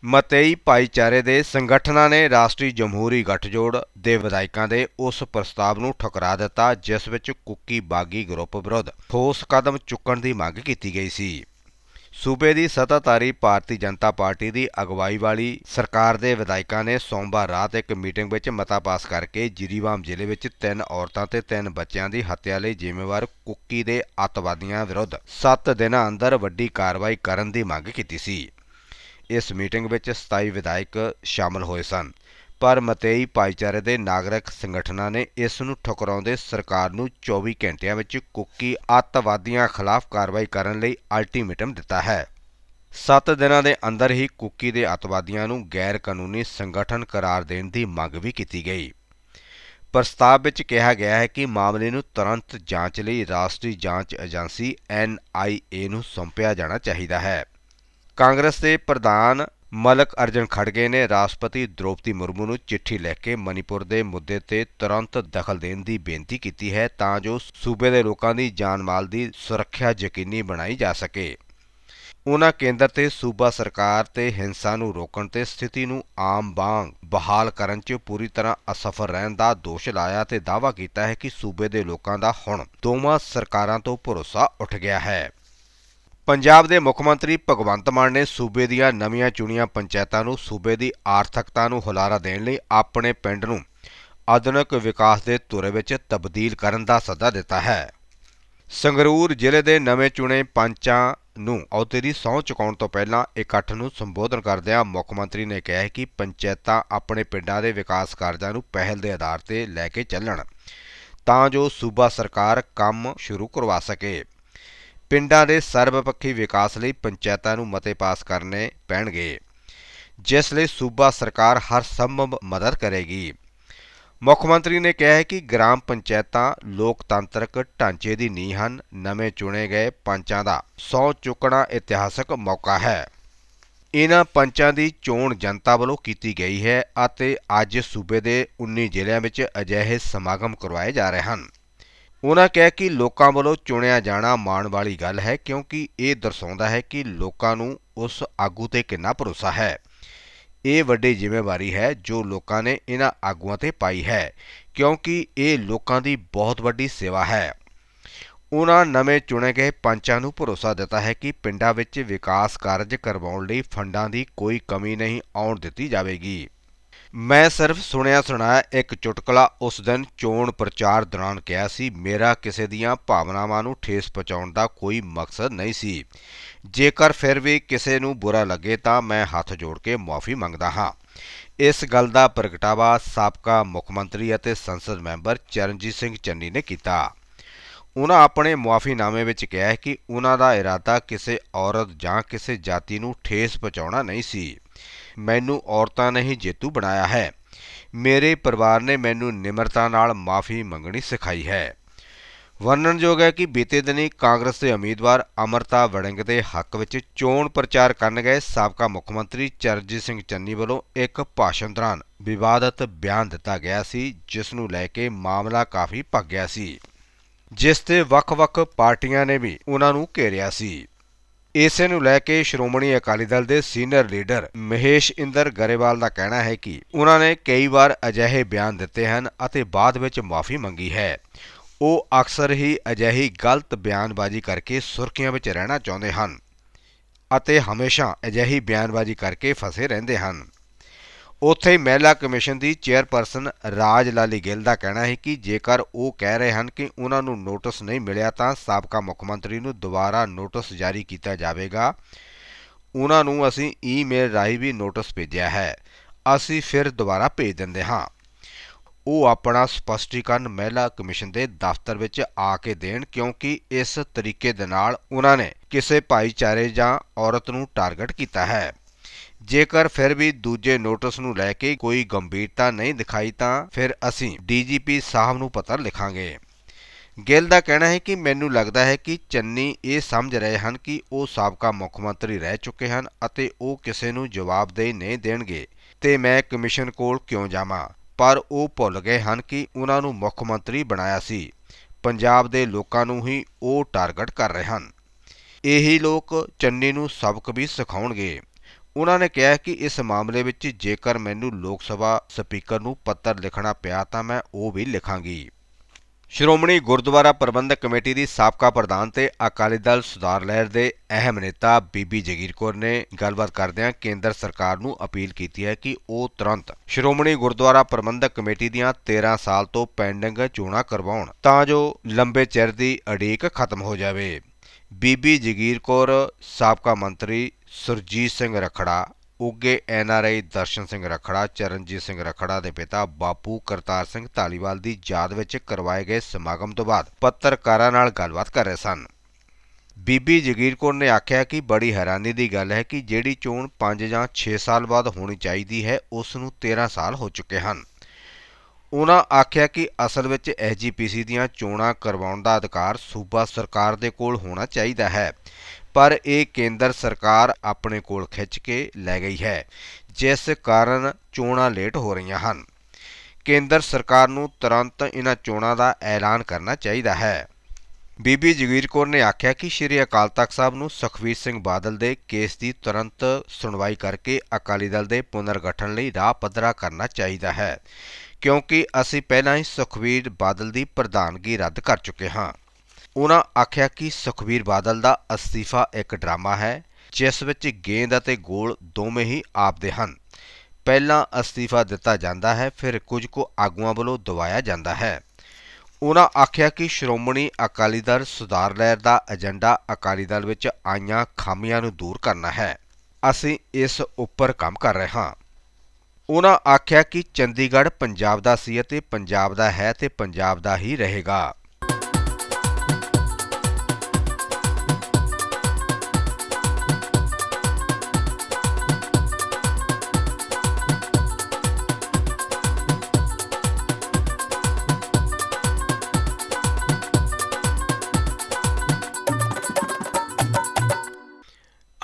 ਮਤੇਈ ਭਾਈਚਾਰੇ ਦੇ ਸੰਗਠਨਾਂ ਨੇ ਰਾਸ਼ਟਰੀ ਜਮਹੂਰੀ ਗੱਠਜੋੜ ਦੇ ਵਿਧਾਇਕਾਂ ਦੇ ਉਸ ਪ੍ਰਸਤਾਵ ਨੂੰ ਠੁਕਰਾ ਦਿੱਤਾ, ਜਿਸ ਵਿੱਚ ਕੁੱਕੀ ਬਾਗੀ ਗਰੁੱਪ ਵਿਰੁੱਧ ਠੋਸ ਕਦਮ ਚੁੱਕਣ ਦੀ ਮੰਗ ਕੀਤੀ ਗਈ ਸੀ। ਸੂਬੇ ਦੀ ਸੱਤਾਧਾਰੀ ਭਾਰਤੀ ਜਨਤਾ ਪਾਰਟੀ ਦੀ ਅਗਵਾਈ ਵਾਲੀ ਸਰਕਾਰ ਦੇ ਵਿਧਾਇਕਾਂ ਨੇ ਸੋਮਵਾਰ ਰਾਤ ਇੱਕ ਮੀਟਿੰਗ ਵਿੱਚ ਮਤਾ ਪਾਸ ਕਰਕੇ ਜਿਰੀਬਾਮ ਜ਼ਿਲ੍ਹੇ ਵਿੱਚ ਤਿੰਨ ਔਰਤਾਂ ਤੇ ਤਿੰਨ ਬੱਚਿਆਂ ਦੀ ਹੱਤਿਆ ਲਈ ਜ਼ਿੰਮੇਵਾਰ ਕੁੱਕੀ ਦੇ ਅੱਤਵਾਦੀਆਂ ਵਿਰੁੱਧ 7 ਦਿਨਾਂ ਅੰਦਰ ਵੱਡੀ ਕਾਰਵਾਈ ਕਰਨ ਦੀ ਮੰਗ ਕੀਤੀ ਸੀ। ਇਸ ਮੀਟਿੰਗ ਵਿੱਚ 27 ਵਿਧਾਇਕ ਸ਼ਾਮਲ ਹੋਏ ਸਨ। ਪਰ ਮਤੇਈ ਭਾਈਚਾਰੇ ਦੇ ਨਾਗਰਿਕ ਸੰਗਠਨਾਂ ਨੇ ਇਸ ਨੂੰ ਠੁਕਰਾਉਂਦੇ ਸਰਕਾਰ ਨੂੰ 24 ਘੰਟਿਆਂ ਵਿੱਚ ਕੁੱਕੀ ਅੱਤਵਾਦੀਆਂ ਖਿਲਾਫ ਕਾਰਵਾਈ ਕਰਨ ਲਈ ਅਲਟੀਮੇਟਮ ਦਿੱਤਾ ਹੈ। 7 ਦਿਨਾਂ ਦੇ ਅੰਦਰ ਹੀ ਕੁੱਕੀ ਦੇ ਅੱਤਵਾਦੀਆਂ ਨੂੰ ਗੈਰ ਕਾਨੂੰਨੀ ਸੰਗਠਨ ਕਰਾਰ ਦੇਣ ਦੀ ਮੰਗ ਵੀ ਕੀਤੀ ਗਈ। ਪ੍ਰਸਤਾਵ ਵਿੱਚ ਕਿਹਾ ਗਿਆ ਹੈ ਕਿ ਮਾਮਲੇ ਨੂੰ ਤੁਰੰਤ ਜਾਂਚ ਲਈ ਰਾਸ਼ਟਰੀ ਜਾਂਚ ਏਜੰਸੀ NIA ਨੂੰ ਸੌਂਪਿਆ ਜਾਣਾ ਚਾਹੀਦਾ ਹੈ। ਕਾਂਗਰਸ ਦੇ ਪ੍ਰਧਾਨ ਮਲਕ ਅਰਜਨ ਖੜਗੇ ਨੇ। ਰਾਸ਼ਟਰਪਤੀ ਦ੍ਰੋਪਦੀ ਮੁਰਮੂ ਨੂੰ ਚਿੱਠੀ ਲਿਖ ਕੇ ਮਨੀਪੁਰ ਦੇ ਮੁੱਦੇ ਤੇ ਤੁਰੰਤ ਦਖਲ ਦੇਣ ਦੀ ਬੇਨਤੀ ਕੀਤੀ ਹੈ ਤਾਂ ਜੋ ਸੂਬੇ ਦੇ ਲੋਕਾਂ ਦੀ ਜਾਨ ਮਾਲ ਦੀ ਸੁਰੱਖਿਆ ਯਕੀਨੀ ਬਣਾਈ ਜਾ ਸਕੇ। ਉਨ੍ਹਾਂ ਕੇਂਦਰ ਤੇ ਸੂਬਾ ਸਰਕਾਰ ਤੇ ਹਿੰਸਾ ਨੂੰ ਰੋਕਣ ਤੇ ਸਥਿਤੀ ਨੂੰ ਆਮ ਵਾਂਗ ਬਹਾਲ ਕਰਨ 'ਚ ਪੂਰੀ ਤਰ੍ਹਾਂ ਅਸਫਲ ਰਹਿਣ ਦਾ ਦੋਸ਼ ਲਾਇਆ ਤੇ ਦਾਅਵਾ ਕੀਤਾ ਹੈ ਕਿ ਸੂਬੇ ਦੇ ਲੋਕਾਂ ਦਾ ਹੁਣ ਦੋਵਾਂ ਸਰਕਾਰਾਂ ਤੋਂ ਭਰੋਸਾ ਉੱਠ ਗਿਆ ਹੈ। ਪੰਜਾਬ ਦੇ ਮੁੱਖ ਮੰਤਰੀ ਭਗਵੰਤ ਮਾਨ ਨੇ ਸੂਬੇ ਦੀਆਂ ਨਵੀਆਂ ਚੁਣੀਆਂ ਪੰਚਾਇਤਾਂ ਨੂੰ ਸੂਬੇ ਦੀ ਆਰਥਿਕਤਾ ਨੂੰ ਹੁਲਾਰਾ ਦੇਣ ਲਈ ਆਪਣੇ ਪਿੰਡ ਨੂੰ ਆਧੁਨਿਕ ਵਿਕਾਸ ਦੇ ਧੁਰੇ ਵਿੱਚ ਤਬਦੀਲ ਕਰਨ ਦਾ ਸੱਦਾ ਦਿੱਤਾ ਹੈ। ਸੰਗਰੂਰ ਜ਼ਿਲ੍ਹੇ ਦੇ ਨਵੇਂ ਚੁਣੇ ਪੰਚਾਂ ਨੂੰ ਅਹੁਦੇ ਦੀ ਸਹੁੰ ਚੁਕਾਉਣ ਤੋਂ ਪਹਿਲਾਂ ਇਕੱਠ ਨੂੰ ਸੰਬੋਧਨ ਕਰਦਿਆਂ ਮੁੱਖ ਮੰਤਰੀ ਨੇ ਕਿਹਾ ਕਿ ਪੰਚਾਇਤਾਂ ਆਪਣੇ ਪਿੰਡਾਂ ਦੇ ਵਿਕਾਸ ਕਾਰਜਾਂ ਨੂੰ ਪਹਿਲ ਦੇ ਆਧਾਰ ਤੇ ਲੈ ਕੇ ਚੱਲਣ ਤਾਂ ਜੋ ਸੂਬਾ ਸਰਕਾਰ ਕੰਮ ਸ਼ੁਰੂ ਕਰਵਾ ਸਕੇ। ਪਿੰਡਾਂ ਦੇ ਸਰਬਪੱਖੀ ਵਿਕਾਸ ਲਈ ਪੰਚਾਇਤਾਂ ਨੂੰ ਮਤੇ ਪਾਸ ਕਰਨੇ ਪੈਣਗੇ, ਜਿਸ ਲਈ ਸੂਬਾ ਸਰਕਾਰ ਹਰ ਸੰਭਵ ਮਦਦ ਕਰੇਗੀ। ਮੁੱਖ ਮੰਤਰੀ ਨੇ ਕਿਹਾ ਹੈ ਕਿ ਗ੍ਰਾਮ ਪੰਚਾਇਤਾਂ ਲੋਕਤੰਤਰਕ ਢਾਂਚੇ ਦੀ ਨੀਂਹ ਹਨ। ਨਵੇਂ ਚੁਣੇ ਗਏ ਪੰਚਾਂ ਦਾ ਸਹੁੰ ਚੁੱਕਣਾ ਇਤਿਹਾਸਕ ਮੌਕਾ ਹੈ। ਇਹਨਾਂ ਪੰਚਾਂ ਦੀ ਚੋਣ ਜਨਤਾ ਵੱਲੋਂ ਕੀਤੀ ਗਈ ਹੈ ਅਤੇ ਅੱਜ ਸੂਬੇ ਦੇ 19 ਜ਼ਿਲ੍ਹਿਆਂ ਵਿੱਚ ਅਜਿਹੇ ਸਮਾਗਮ ਕਰਵਾਏ ਜਾ ਰਹੇ ਹਨ। ਉਹਨਾਂ ਕਿਹਾ ਕਿ ਲੋਕਾਂ ਵੱਲੋਂ ਚੁਣਿਆ ਜਾਣਾ ਮਾਣ ਵਾਲੀ ਗੱਲ ਹੈ ਕਿਉਂਕਿ ਇਹ ਦਰਸਾਉਂਦਾ ਹੈ ਕਿ ਲੋਕਾਂ ਨੂੰ ਉਸ ਆਗੂ ਤੇ ਕਿੰਨਾ ਭਰੋਸਾ ਹੈ। ਇਹ ਵੱਡੀ ਜ਼ਿੰਮੇਵਾਰੀ ਹੈ ਜੋ ਲੋਕਾਂ ਨੇ ਇਹਨਾਂ ਆਗੂਆਂ ਤੇ ਪਾਈ ਹੈ, ਕਿਉਂਕਿ ਇਹ ਲੋਕਾਂ ਦੀ ਬਹੁਤ ਵੱਡੀ ਸੇਵਾ ਹੈ। ਉਹਨਾਂ ਨਵੇਂ ਚੁਣੇ ਗਏ ਪੰਚਾਂ ਨੂੰ ਭਰੋਸਾ ਦਿੱਤਾ ਹੈ ਕਿ ਪਿੰਡਾਂ ਵਿੱਚ ਵਿਕਾਸ ਕਾਰਜ ਕਰਵਾਉਣ ਲਈ ਫੰਡਾਂ ਦੀ ਕੋਈ ਕਮੀ ਨਹੀਂ ਆਉਣ ਦਿੱਤੀ ਜਾਵੇਗੀ। ਮੈਂ ਸਿਰਫ ਸੁਣਿਆ ਸੁਣਾਇਆ ਇੱਕ ਚੁਟਕਲਾ ਉਸ ਦਿਨ ਚੋਣ ਪ੍ਰਚਾਰ ਦੌਰਾਨ ਕਿਹਾ ਸੀ, ਮੇਰਾ ਕਿਸੇ ਦੀਆਂ ਭਾਵਨਾਵਾਂ ਨੂੰ ਠੇਸ ਪਹੁੰਚਾਉਣ ਦਾ ਕੋਈ ਮਕਸਦ ਨਹੀਂ ਸੀ। ਜੇਕਰ ਫਿਰ ਵੀ ਕਿਸੇ ਨੂੰ ਬੁਰਾ ਲੱਗੇ ਤਾਂ ਮੈਂ ਹੱਥ ਜੋੜ ਕੇ ਮਾਫੀ ਮੰਗਦਾ ਹਾਂ। ਇਸ ਗੱਲ ਦਾ ਪ੍ਰਗਟਾਵਾ ਸਾਬਕਾ ਮੁੱਖ ਮੰਤਰੀ ਅਤੇ ਸੰਸਦ ਮੈਂਬਰ ਚਰਨਜੀਤ ਸਿੰਘ ਚੰਨੀ ਨੇ ਕੀਤਾ। ਉਹਨਾਂ ਆਪਣੇ ਮੁਆਫੀਨਾਮੇ ਵਿੱਚ ਕਿਹਾ ਕਿ ਉਹਨਾਂ ਦਾ ਇਰਾਦਾ ਕਿਸੇ ਔਰਤ ਜਾਂ ਕਿਸੇ ਜਾਤੀ ਨੂੰ ਠੇਸ ਪਹੁੰਚਾਉਣਾ ਨਹੀਂ ਸੀ। ਮੈਨੂੰ ਔਰਤਾਂ ਨੇ ਹੀ ਜੇਤੂ ਬਣਾਇਆ ਹੈ। ਮੇਰੇ ਪਰਿਵਾਰ ਨੇ ਮੈਨੂੰ ਨਿਮਰਤਾ ਨਾਲ ਮਾਫੀ ਮੰਗਣੀ ਸਿਖਾਈ ਹੈ। ਵਰਣਨਯੋਗ ਹੈ ਕਿ ਬੀਤੇ ਦਿਨੀ ਕਾਂਗਰਸ ਦੇ ਉਮੀਦਵਾਰ ਅਮਰਤਾ ਵੜਿੰਗ ਦੇ ਹੱਕ ਵਿੱਚ ਚੋਣ ਪ੍ਰਚਾਰ ਕਰਨ ਗਏ ਸਾਬਕਾ ਮੁੱਖ ਮੰਤਰੀ ਚਰਨਜੀਤ ਸਿੰਘ ਚੰਨੀ ਵੱਲੋਂ ਇੱਕ ਭਾਸ਼ਣ ਦੌਰਾਨ ਵਿਵਾਦਤ ਬਿਆਨ ਦਿੱਤਾ ਗਿਆ ਸੀ, ਜਿਸ ਨੂੰ ਲੈ ਕੇ ਮਾਮਲਾ ਕਾਫੀ ਭੱਗ ਗਿਆ ਸੀ। ਜਿਸ ਤੇ ਵੱਖ-ਵੱਖ ਪਾਰਟੀਆਂ ਨੇ ਵੀ ਉਹਨਾਂ ਨੂੰ ਘੇਰਿਆ ਸੀ। ਇਸੇ ਨੂੰ ਲੈ ਕੇ ਸ਼੍ਰੋਮਣੀ ਅਕਾਲੀ ਦਲ ਦੇ ਸੀਨੀਅਰ ਲੀਡਰ ਮਹੇਸ਼ ਇੰਦਰ ਗਰੇਵਾਲ ਦਾ ਕਹਿਣਾ ਹੈ ਕਿ ਉਹਨਾਂ ਨੇ ਕਈ ਵਾਰ ਅਜਿਹੇ ਬਿਆਨ ਦਿੱਤੇ ਹਨ ਅਤੇ ਬਾਅਦ ਵਿੱਚ ਮਾਫੀ ਮੰਗੀ ਹੈ। ਉਹ ਅਕਸਰ ਹੀ ਅਜਿਹੀ ਗਲਤ ਬਿਆਨਬਾਜ਼ੀ ਕਰਕੇ ਸੁਰਖੀਆਂ ਵਿੱਚ ਰਹਿਣਾ ਚਾਹੁੰਦੇ ਹਨ ਅਤੇ ਹਮੇਸ਼ਾ ਅਜਿਹੀ ਬਿਆਨਬਾਜ਼ੀ ਕਰਕੇ ਫਸੇ ਰਹਿੰਦੇ ਹਨ। ਉੱਥੇ ਹੀ ਮਹਿਲਾ ਕਮਿਸ਼ਨ ਦੀ ਚੇਅਰਪਰਸਨ ਰਾਜ ਲਾਲੀ ਗਿੱਲ ਦਾ ਕਹਿਣਾ ਹੈ ਕਿ ਜੇਕਰ ਉਹ ਕਹਿ ਰਹੇ ਹਨ ਕਿ ਉਹਨਾਂ ਨੂੰ ਨੋਟਿਸ ਨਹੀਂ ਮਿਲਿਆ ਤਾਂ ਸਾਬਕਾ ਮੁੱਖ ਮੰਤਰੀ ਨੂੰ ਦੁਬਾਰਾ ਨੋਟਿਸ ਜਾਰੀ ਕੀਤਾ ਜਾਵੇਗਾ। ਉਹਨਾਂ ਨੂੰ ਅਸੀਂ ਈਮੇਲ ਰਾਹੀਂ ਵੀ ਨੋਟਿਸ ਭੇਜਿਆ ਹੈ। ਅਸੀਂ ਫਿਰ ਦੁਬਾਰਾ ਭੇਜ ਦਿੰਦੇ ਹਾਂ। ਉਹ ਆਪਣਾ ਸਪਸ਼ਟੀਕਰਨ ਮਹਿਲਾ ਕਮਿਸ਼ਨ ਦੇ ਦਫ਼ਤਰ ਵਿੱਚ ਆ ਕੇ ਦੇਣ ਕਿਉਂਕਿ ਇਸ ਤਰੀਕੇ ਦੇ ਨਾਲ ਉਹਨਾਂ ਨੇ ਕਿਸੇ ਭਾਈਚਾਰੇ ਜਾਂ ਔਰਤ ਨੂੰ ਟਾਰਗੇਟ ਕੀਤਾ ਹੈ। ਜੇਕਰ ਫਿਰ ਵੀ ਦੂਜੇ ਨੋਟਿਸ ਨੂੰ ਲੈ ਕੇ ਕੋਈ ਗੰਭੀਰਤਾ ਨਹੀਂ ਦਿਖਾਈ ਤਾਂ ਫਿਰ ਅਸੀਂ ਡੀਜੀਪੀ ਸਾਹਿਬ ਨੂੰ ਪੱਤਰ ਲਿਖਾਂਗੇ। ਗਿੱਲ ਦਾ ਕਹਿਣਾ ਹੈ ਕਿ ਮੈਨੂੰ ਲੱਗਦਾ ਹੈ ਕਿ ਚੰਨੀ ਇਹ ਸਮਝ ਰਹੇ ਹਨ ਕਿ ਉਹ ਸਾਬਕਾ ਮੁੱਖ ਮੰਤਰੀ ਰਹਿ ਚੁੱਕੇ ਹਨ ਅਤੇ ਉਹ ਕਿਸੇ ਨੂੰ ਜਵਾਬਦੇਹੀ ਨਹੀਂ ਦੇਣਗੇ ਤੇ ਮੈਂ ਕਮਿਸ਼ਨ ਕੋਲ ਕਿਉਂ ਜਾਵਾਂ? ਪਰ ਉਹ ਭੁੱਲ ਗਏ ਹਨ ਕਿ ਉਹਨਾਂ ਨੂੰ ਮੁੱਖ ਮੰਤਰੀ ਬਣਾਇਆ ਸੀ। ਪੰਜਾਬ ਦੇ ਲੋਕਾਂ ਨੂੰ ਹੀ ਉਹ ਟਾਰਗੇਟ ਕਰ ਰਹੇ ਹਨ। ਇਹੀ ਲੋਕ ਚੰਨੀ ਨੂੰ ਸਬਕ ਵੀ ਸਿਖਾਉਣਗੇ। ਉਹਨਾਂ ਨੇ ਕਿਹਾ ਕਿ ਇਸ ਮਾਮਲੇ ਵਿੱਚ ਜੇਕਰ ਮੈਨੂੰ ਲੋਕ ਸਭਾ ਸਪੀਕਰ ਨੂੰ ਪੱਤਰ ਲਿਖਣਾ ਪਿਆ ਤਾਂ ਮੈਂ ਉਹ ਵੀ ਲਿਖਾਂਗੀ। ਸ਼੍ਰੋਮਣੀ ਗੁਰਦੁਆਰਾ ਪ੍ਰਬੰਧਕ ਕਮੇਟੀ ਦੀ ਸਾਬਕਾ ਪ੍ਰਧਾਨ ਤੇ ਅਕਾਲੀ ਦਲ ਸੁਧਾਰ ਲਹਿਰ ਦੇ ਅਹਿਮ ਨੇਤਾ ਬੀਬੀ ਜਗੀਰ ਕੌਰ ਨੇ ਗੱਲਬਾਤ ਕਰਦਿਆਂ ਕੇਂਦਰ ਸਰਕਾਰ ਨੂੰ ਅਪੀਲ ਕੀਤੀ ਹੈ ਕਿ ਉਹ ਤੁਰੰਤ ਸ਼੍ਰੋਮਣੀ ਗੁਰਦੁਆਰਾ ਪ੍ਰਬੰਧਕ ਕਮੇਟੀ ਦੀਆਂ 13 ਸਾਲ ਤੋਂ ਪੈਂਡਿੰਗ ਚੋਣਾਂ ਕਰਵਾਉਣ ਤਾਂ ਜੋ ਲੰਬੇ ਚਿਰ ਦੀ ਅੜੀਕ ਖਤਮ ਹੋ ਜਾਵੇ। ਬੀਬੀ ਜਗੀਰ ਕੌਰ, ਸਾਬਕਾ ਮੰਤਰੀ ਸੁਰਜੀਤ ਸਿੰਘ ਰਖੜਾ ਉੱਗੇ ਐਨਆਰਆਈ ਦਰਸ਼ਨ ਸਿੰਘ ਰਖੜਾ, ਚਰਨਜੀਤ ਸਿੰਘ ਰਖੜਾ ਦੇ ਪਿਤਾ ਬਾਪੂ ਕਰਤਾਰ ਸਿੰਘ ਧਾਲੀਵਾਲ ਦੀ ਯਾਦ ਵਿੱਚ ਕਰਵਾਏ ਗਏ ਸਮਾਗਮ ਤੋਂ ਬਾਅਦ ਪੱਤਰਕਾਰਾਂ ਨਾਲ ਗੱਲਬਾਤ ਕਰ ਰਹੇ ਸਨ। ਬੀਬੀ ਜਗੀਰ ਕੌਰ ਨੇ ਆਖਿਆ ਕਿ ਬੜੀ ਹੈਰਾਨੀ ਦੀ ਗੱਲ ਹੈ ਕਿ ਜਿਹੜੀ ਚੋਣ 5 ਜਾਂ 6 ਸਾਲ ਬਾਅਦ ਹੋਣੀ ਚਾਹੀਦੀ ਹੈ, ਉਸ ਨੂੰ 13 ਸਾਲ ਹੋ ਚੁੱਕੇ ਹਨ। ਉਹਨਾਂ ਆਖਿਆ ਕਿ ਅਸਲ ਵਿੱਚ ਐਸਜੀਪੀਸੀ ਦੀਆਂ ਚੋਣਾਂ ਕਰਵਾਉਣ ਦਾ ਅਧਿਕਾਰ ਸੂਬਾ ਸਰਕਾਰ ਦੇ ਕੋਲ ਹੋਣਾ ਚਾਹੀਦਾ ਹੈ। ਪਰ ਇਹ ਕੇਂਦਰ ਸਰਕਾਰ ਆਪਣੇ ਕੋਲ ਖਿੱਚ ਕੇ ਲੈ ਗਈ ਹੈ, ਜਿਸ ਕਾਰਨ ਚੋਣਾਂ ਲੇਟ ਹੋ ਰਹੀਆਂ ਹਨ। ਕੇਂਦਰ ਸਰਕਾਰ ਨੂੰ ਤੁਰੰਤ ਇਹਨਾਂ ਚੋਣਾਂ ਦਾ ਐਲਾਨ ਕਰਨਾ ਚਾਹੀਦਾ ਹੈ। ਬੀਬੀ ਜਗੀਰ ਕੌਰ ਨੇ ਆਖਿਆ ਕਿ ਸ਼੍ਰੀ ਅਕਾਲ ਤਖਤ ਸਾਹਿਬ ਨੂੰ ਸੁਖਬੀਰ ਸਿੰਘ ਬਾਦਲ ਦੇ ਕੇਸ ਦੀ ਤੁਰੰਤ ਸੁਣਵਾਈ ਕਰਕੇ ਅਕਾਲੀ ਦਲ ਦੇ ਪੁਨਰਗਠਨ ਲਈ ਰਾਹ ਪੱਧਰਾ ਕਰਨਾ ਚਾਹੀਦਾ ਹੈ, ਕਿਉਂਕਿ ਅਸੀਂ ਪਹਿਲਾਂ ਹੀ ਸੁਖਬੀਰ ਬਾਦਲ ਦੀ ਪ੍ਰਧਾਨਗੀ ਰੱਦ ਕਰ ਚੁੱਕੇ ਹਾਂ। ਉਹਨਾਂ ਆਖਿਆ ਕਿ ਸੁਖਬੀਰ ਬਾਦਲ ਦਾ ਅਸਤੀਫਾ ਇੱਕ ਡਰਾਮਾ ਹੈ, ਜਿਸ ਵਿੱਚ ਗੇਂਦ ਅਤੇ ਗੋਲ ਦੋਵੇਂ ਹੀ ਆਪਦੇ ਹਨ। ਪਹਿਲਾਂ ਅਸਤੀਫਾ ਦਿੱਤਾ ਜਾਂਦਾ ਹੈ, ਫਿਰ ਕੁਝ ਕੁ ਆਗੂਆਂ ਵੱਲੋਂ ਦਵਾਇਆ ਜਾਂਦਾ ਹੈ। ਉਹਨਾਂ ਆਖਿਆ ਕਿ ਸ਼੍ਰੋਮਣੀ ਅਕਾਲੀ ਦਲ ਸੁਧਾਰ ਲਹਿਰ ਦਾ ਏਜੰਡਾ ਅਕਾਲੀ ਦਲ ਵਿੱਚ ਆਈਆਂ ਖਾਮੀਆਂ ਨੂੰ ਦੂਰ ਕਰਨਾ ਹੈ। ਅਸੀਂ ਇਸ ਉੱਪਰ ਕੰਮ ਕਰ ਰਹੇ ਹਾਂ। ਉਹਨਾਂ ਆਖਿਆ ਕਿ ਚੰਡੀਗੜ੍ਹ ਪੰਜਾਬ ਦਾ ਸੀ ਅਤੇ ਪੰਜਾਬ ਦਾ ਹੈ ਤੇ ਪੰਜਾਬ ਦਾ ਹੀ ਰਹੇਗਾ।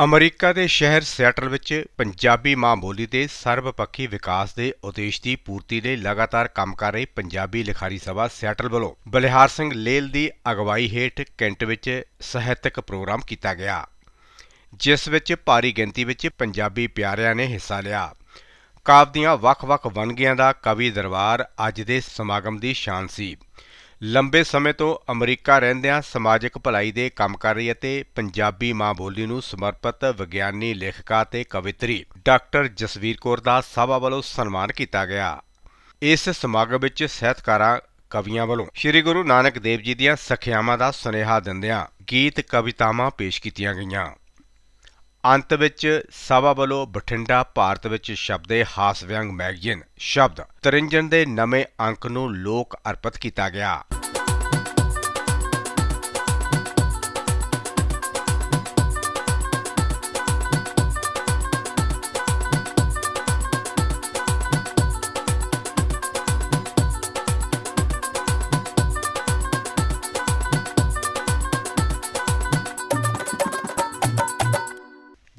ਅਮਰੀਕਾ ਦੇ ਸ਼ਹਿਰ ਸਿਆਟਲ ਵਿੱਚ ਪੰਜਾਬੀ ਮਾਂ ਬੋਲੀ ਦੇ ਸਰਬਪੱਖੀ ਵਿਕਾਸ ਦੇ ਉਦੇਸ਼ ਦੀ ਪੂਰਤੀ ਲਈ ਲਗਾਤਾਰ ਕੰਮ ਕਰ ਰਹੀ ਪੰਜਾਬੀ ਲਿਖਾਰੀ ਸਭਾ ਸਿਆਟਲ ਵੱਲੋਂ ਬਲਿਹਾਰ ਸਿੰਘ ਲੇਲ ਦੀ ਅਗਵਾਈ ਹੇਠ ਕੈਂਟ ਵਿੱਚ ਸਾਹਿਤਕ ਪ੍ਰੋਗਰਾਮ ਕੀਤਾ ਗਿਆ, ਜਿਸ ਵਿੱਚ ਭਾਰੀ ਗਿਣਤੀ ਵਿੱਚ ਪੰਜਾਬੀ ਪਿਆਰਿਆਂ ਨੇ ਹਿੱਸਾ ਲਿਆ। ਕਾਵਿ ਦੀਆਂ ਵੱਖ-ਵੱਖ ਵੰਨਗੀਆਂ ਦਾ ਕਵੀ ਦਰਬਾਰ ਅੱਜ ਦੇ ਸਮਾਗਮ ਦੀ ਸ਼ਾਨ ਸੀ। ਲੰਬੇ ਸਮੇਂ ਤੋਂ ਅਮਰੀਕਾ ਰਹਿੰਦਿਆਂ ਸਮਾਜਿਕ ਭਲਾਈ ਦੇ ਕੰਮ ਕਰ ਰਹੀ ਅਤੇ ਪੰਜਾਬੀ ਮਾਂ ਬੋਲੀ ਨੂੰ ਸਮਰਪਿਤ ਵਿਗਿਆਨੀ, ਲੇਖਕਾ ਤੇ ਕਵਿਤਰੀ ਡਾਕਟਰ ਜਸਵੀਰ ਕੌਰ ਦਾ ਸਭਾ ਵੱਲੋਂ ਸਨਮਾਨ ਕੀਤਾ ਗਿਆ। ਇਸ ਸਮਾਗਮ ਵਿੱਚ ਸਾਹਿਤਕਾਰਾਂ, ਕਵੀਆਂ ਵੱਲੋਂ ਸ੍ਰੀ ਗੁਰੂ ਨਾਨਕ ਦੇਵ ਜੀ ਦੀਆਂ ਸਿੱਖਿਆਵਾਂ ਦਾ ਸੁਨੇਹਾ ਦਿੰਦਿਆਂ ਗੀਤ ਕਵਿਤਾਵਾਂ ਪੇਸ਼ ਕੀਤੀਆਂ ਗਈਆਂ। ਅੰਤ ਵਿੱਚ ਸਭਾ ਵੱਲੋਂ ਬਠਿੰਡਾ ਭਾਰਤ ਵਿੱਚ ਛਪਦੇ ਹਾਸ ਵਿਅੰਗ ਮੈਗਜ਼ੀਨ, ਸ਼ਬਦ, ਤਰਿੰਜਣ ਦੇ ਨਵੇਂ ਅੰਕ ਨੂੰ ਲੋਕ ਅਰਪਿਤ ਕੀਤਾ ਗਿਆ।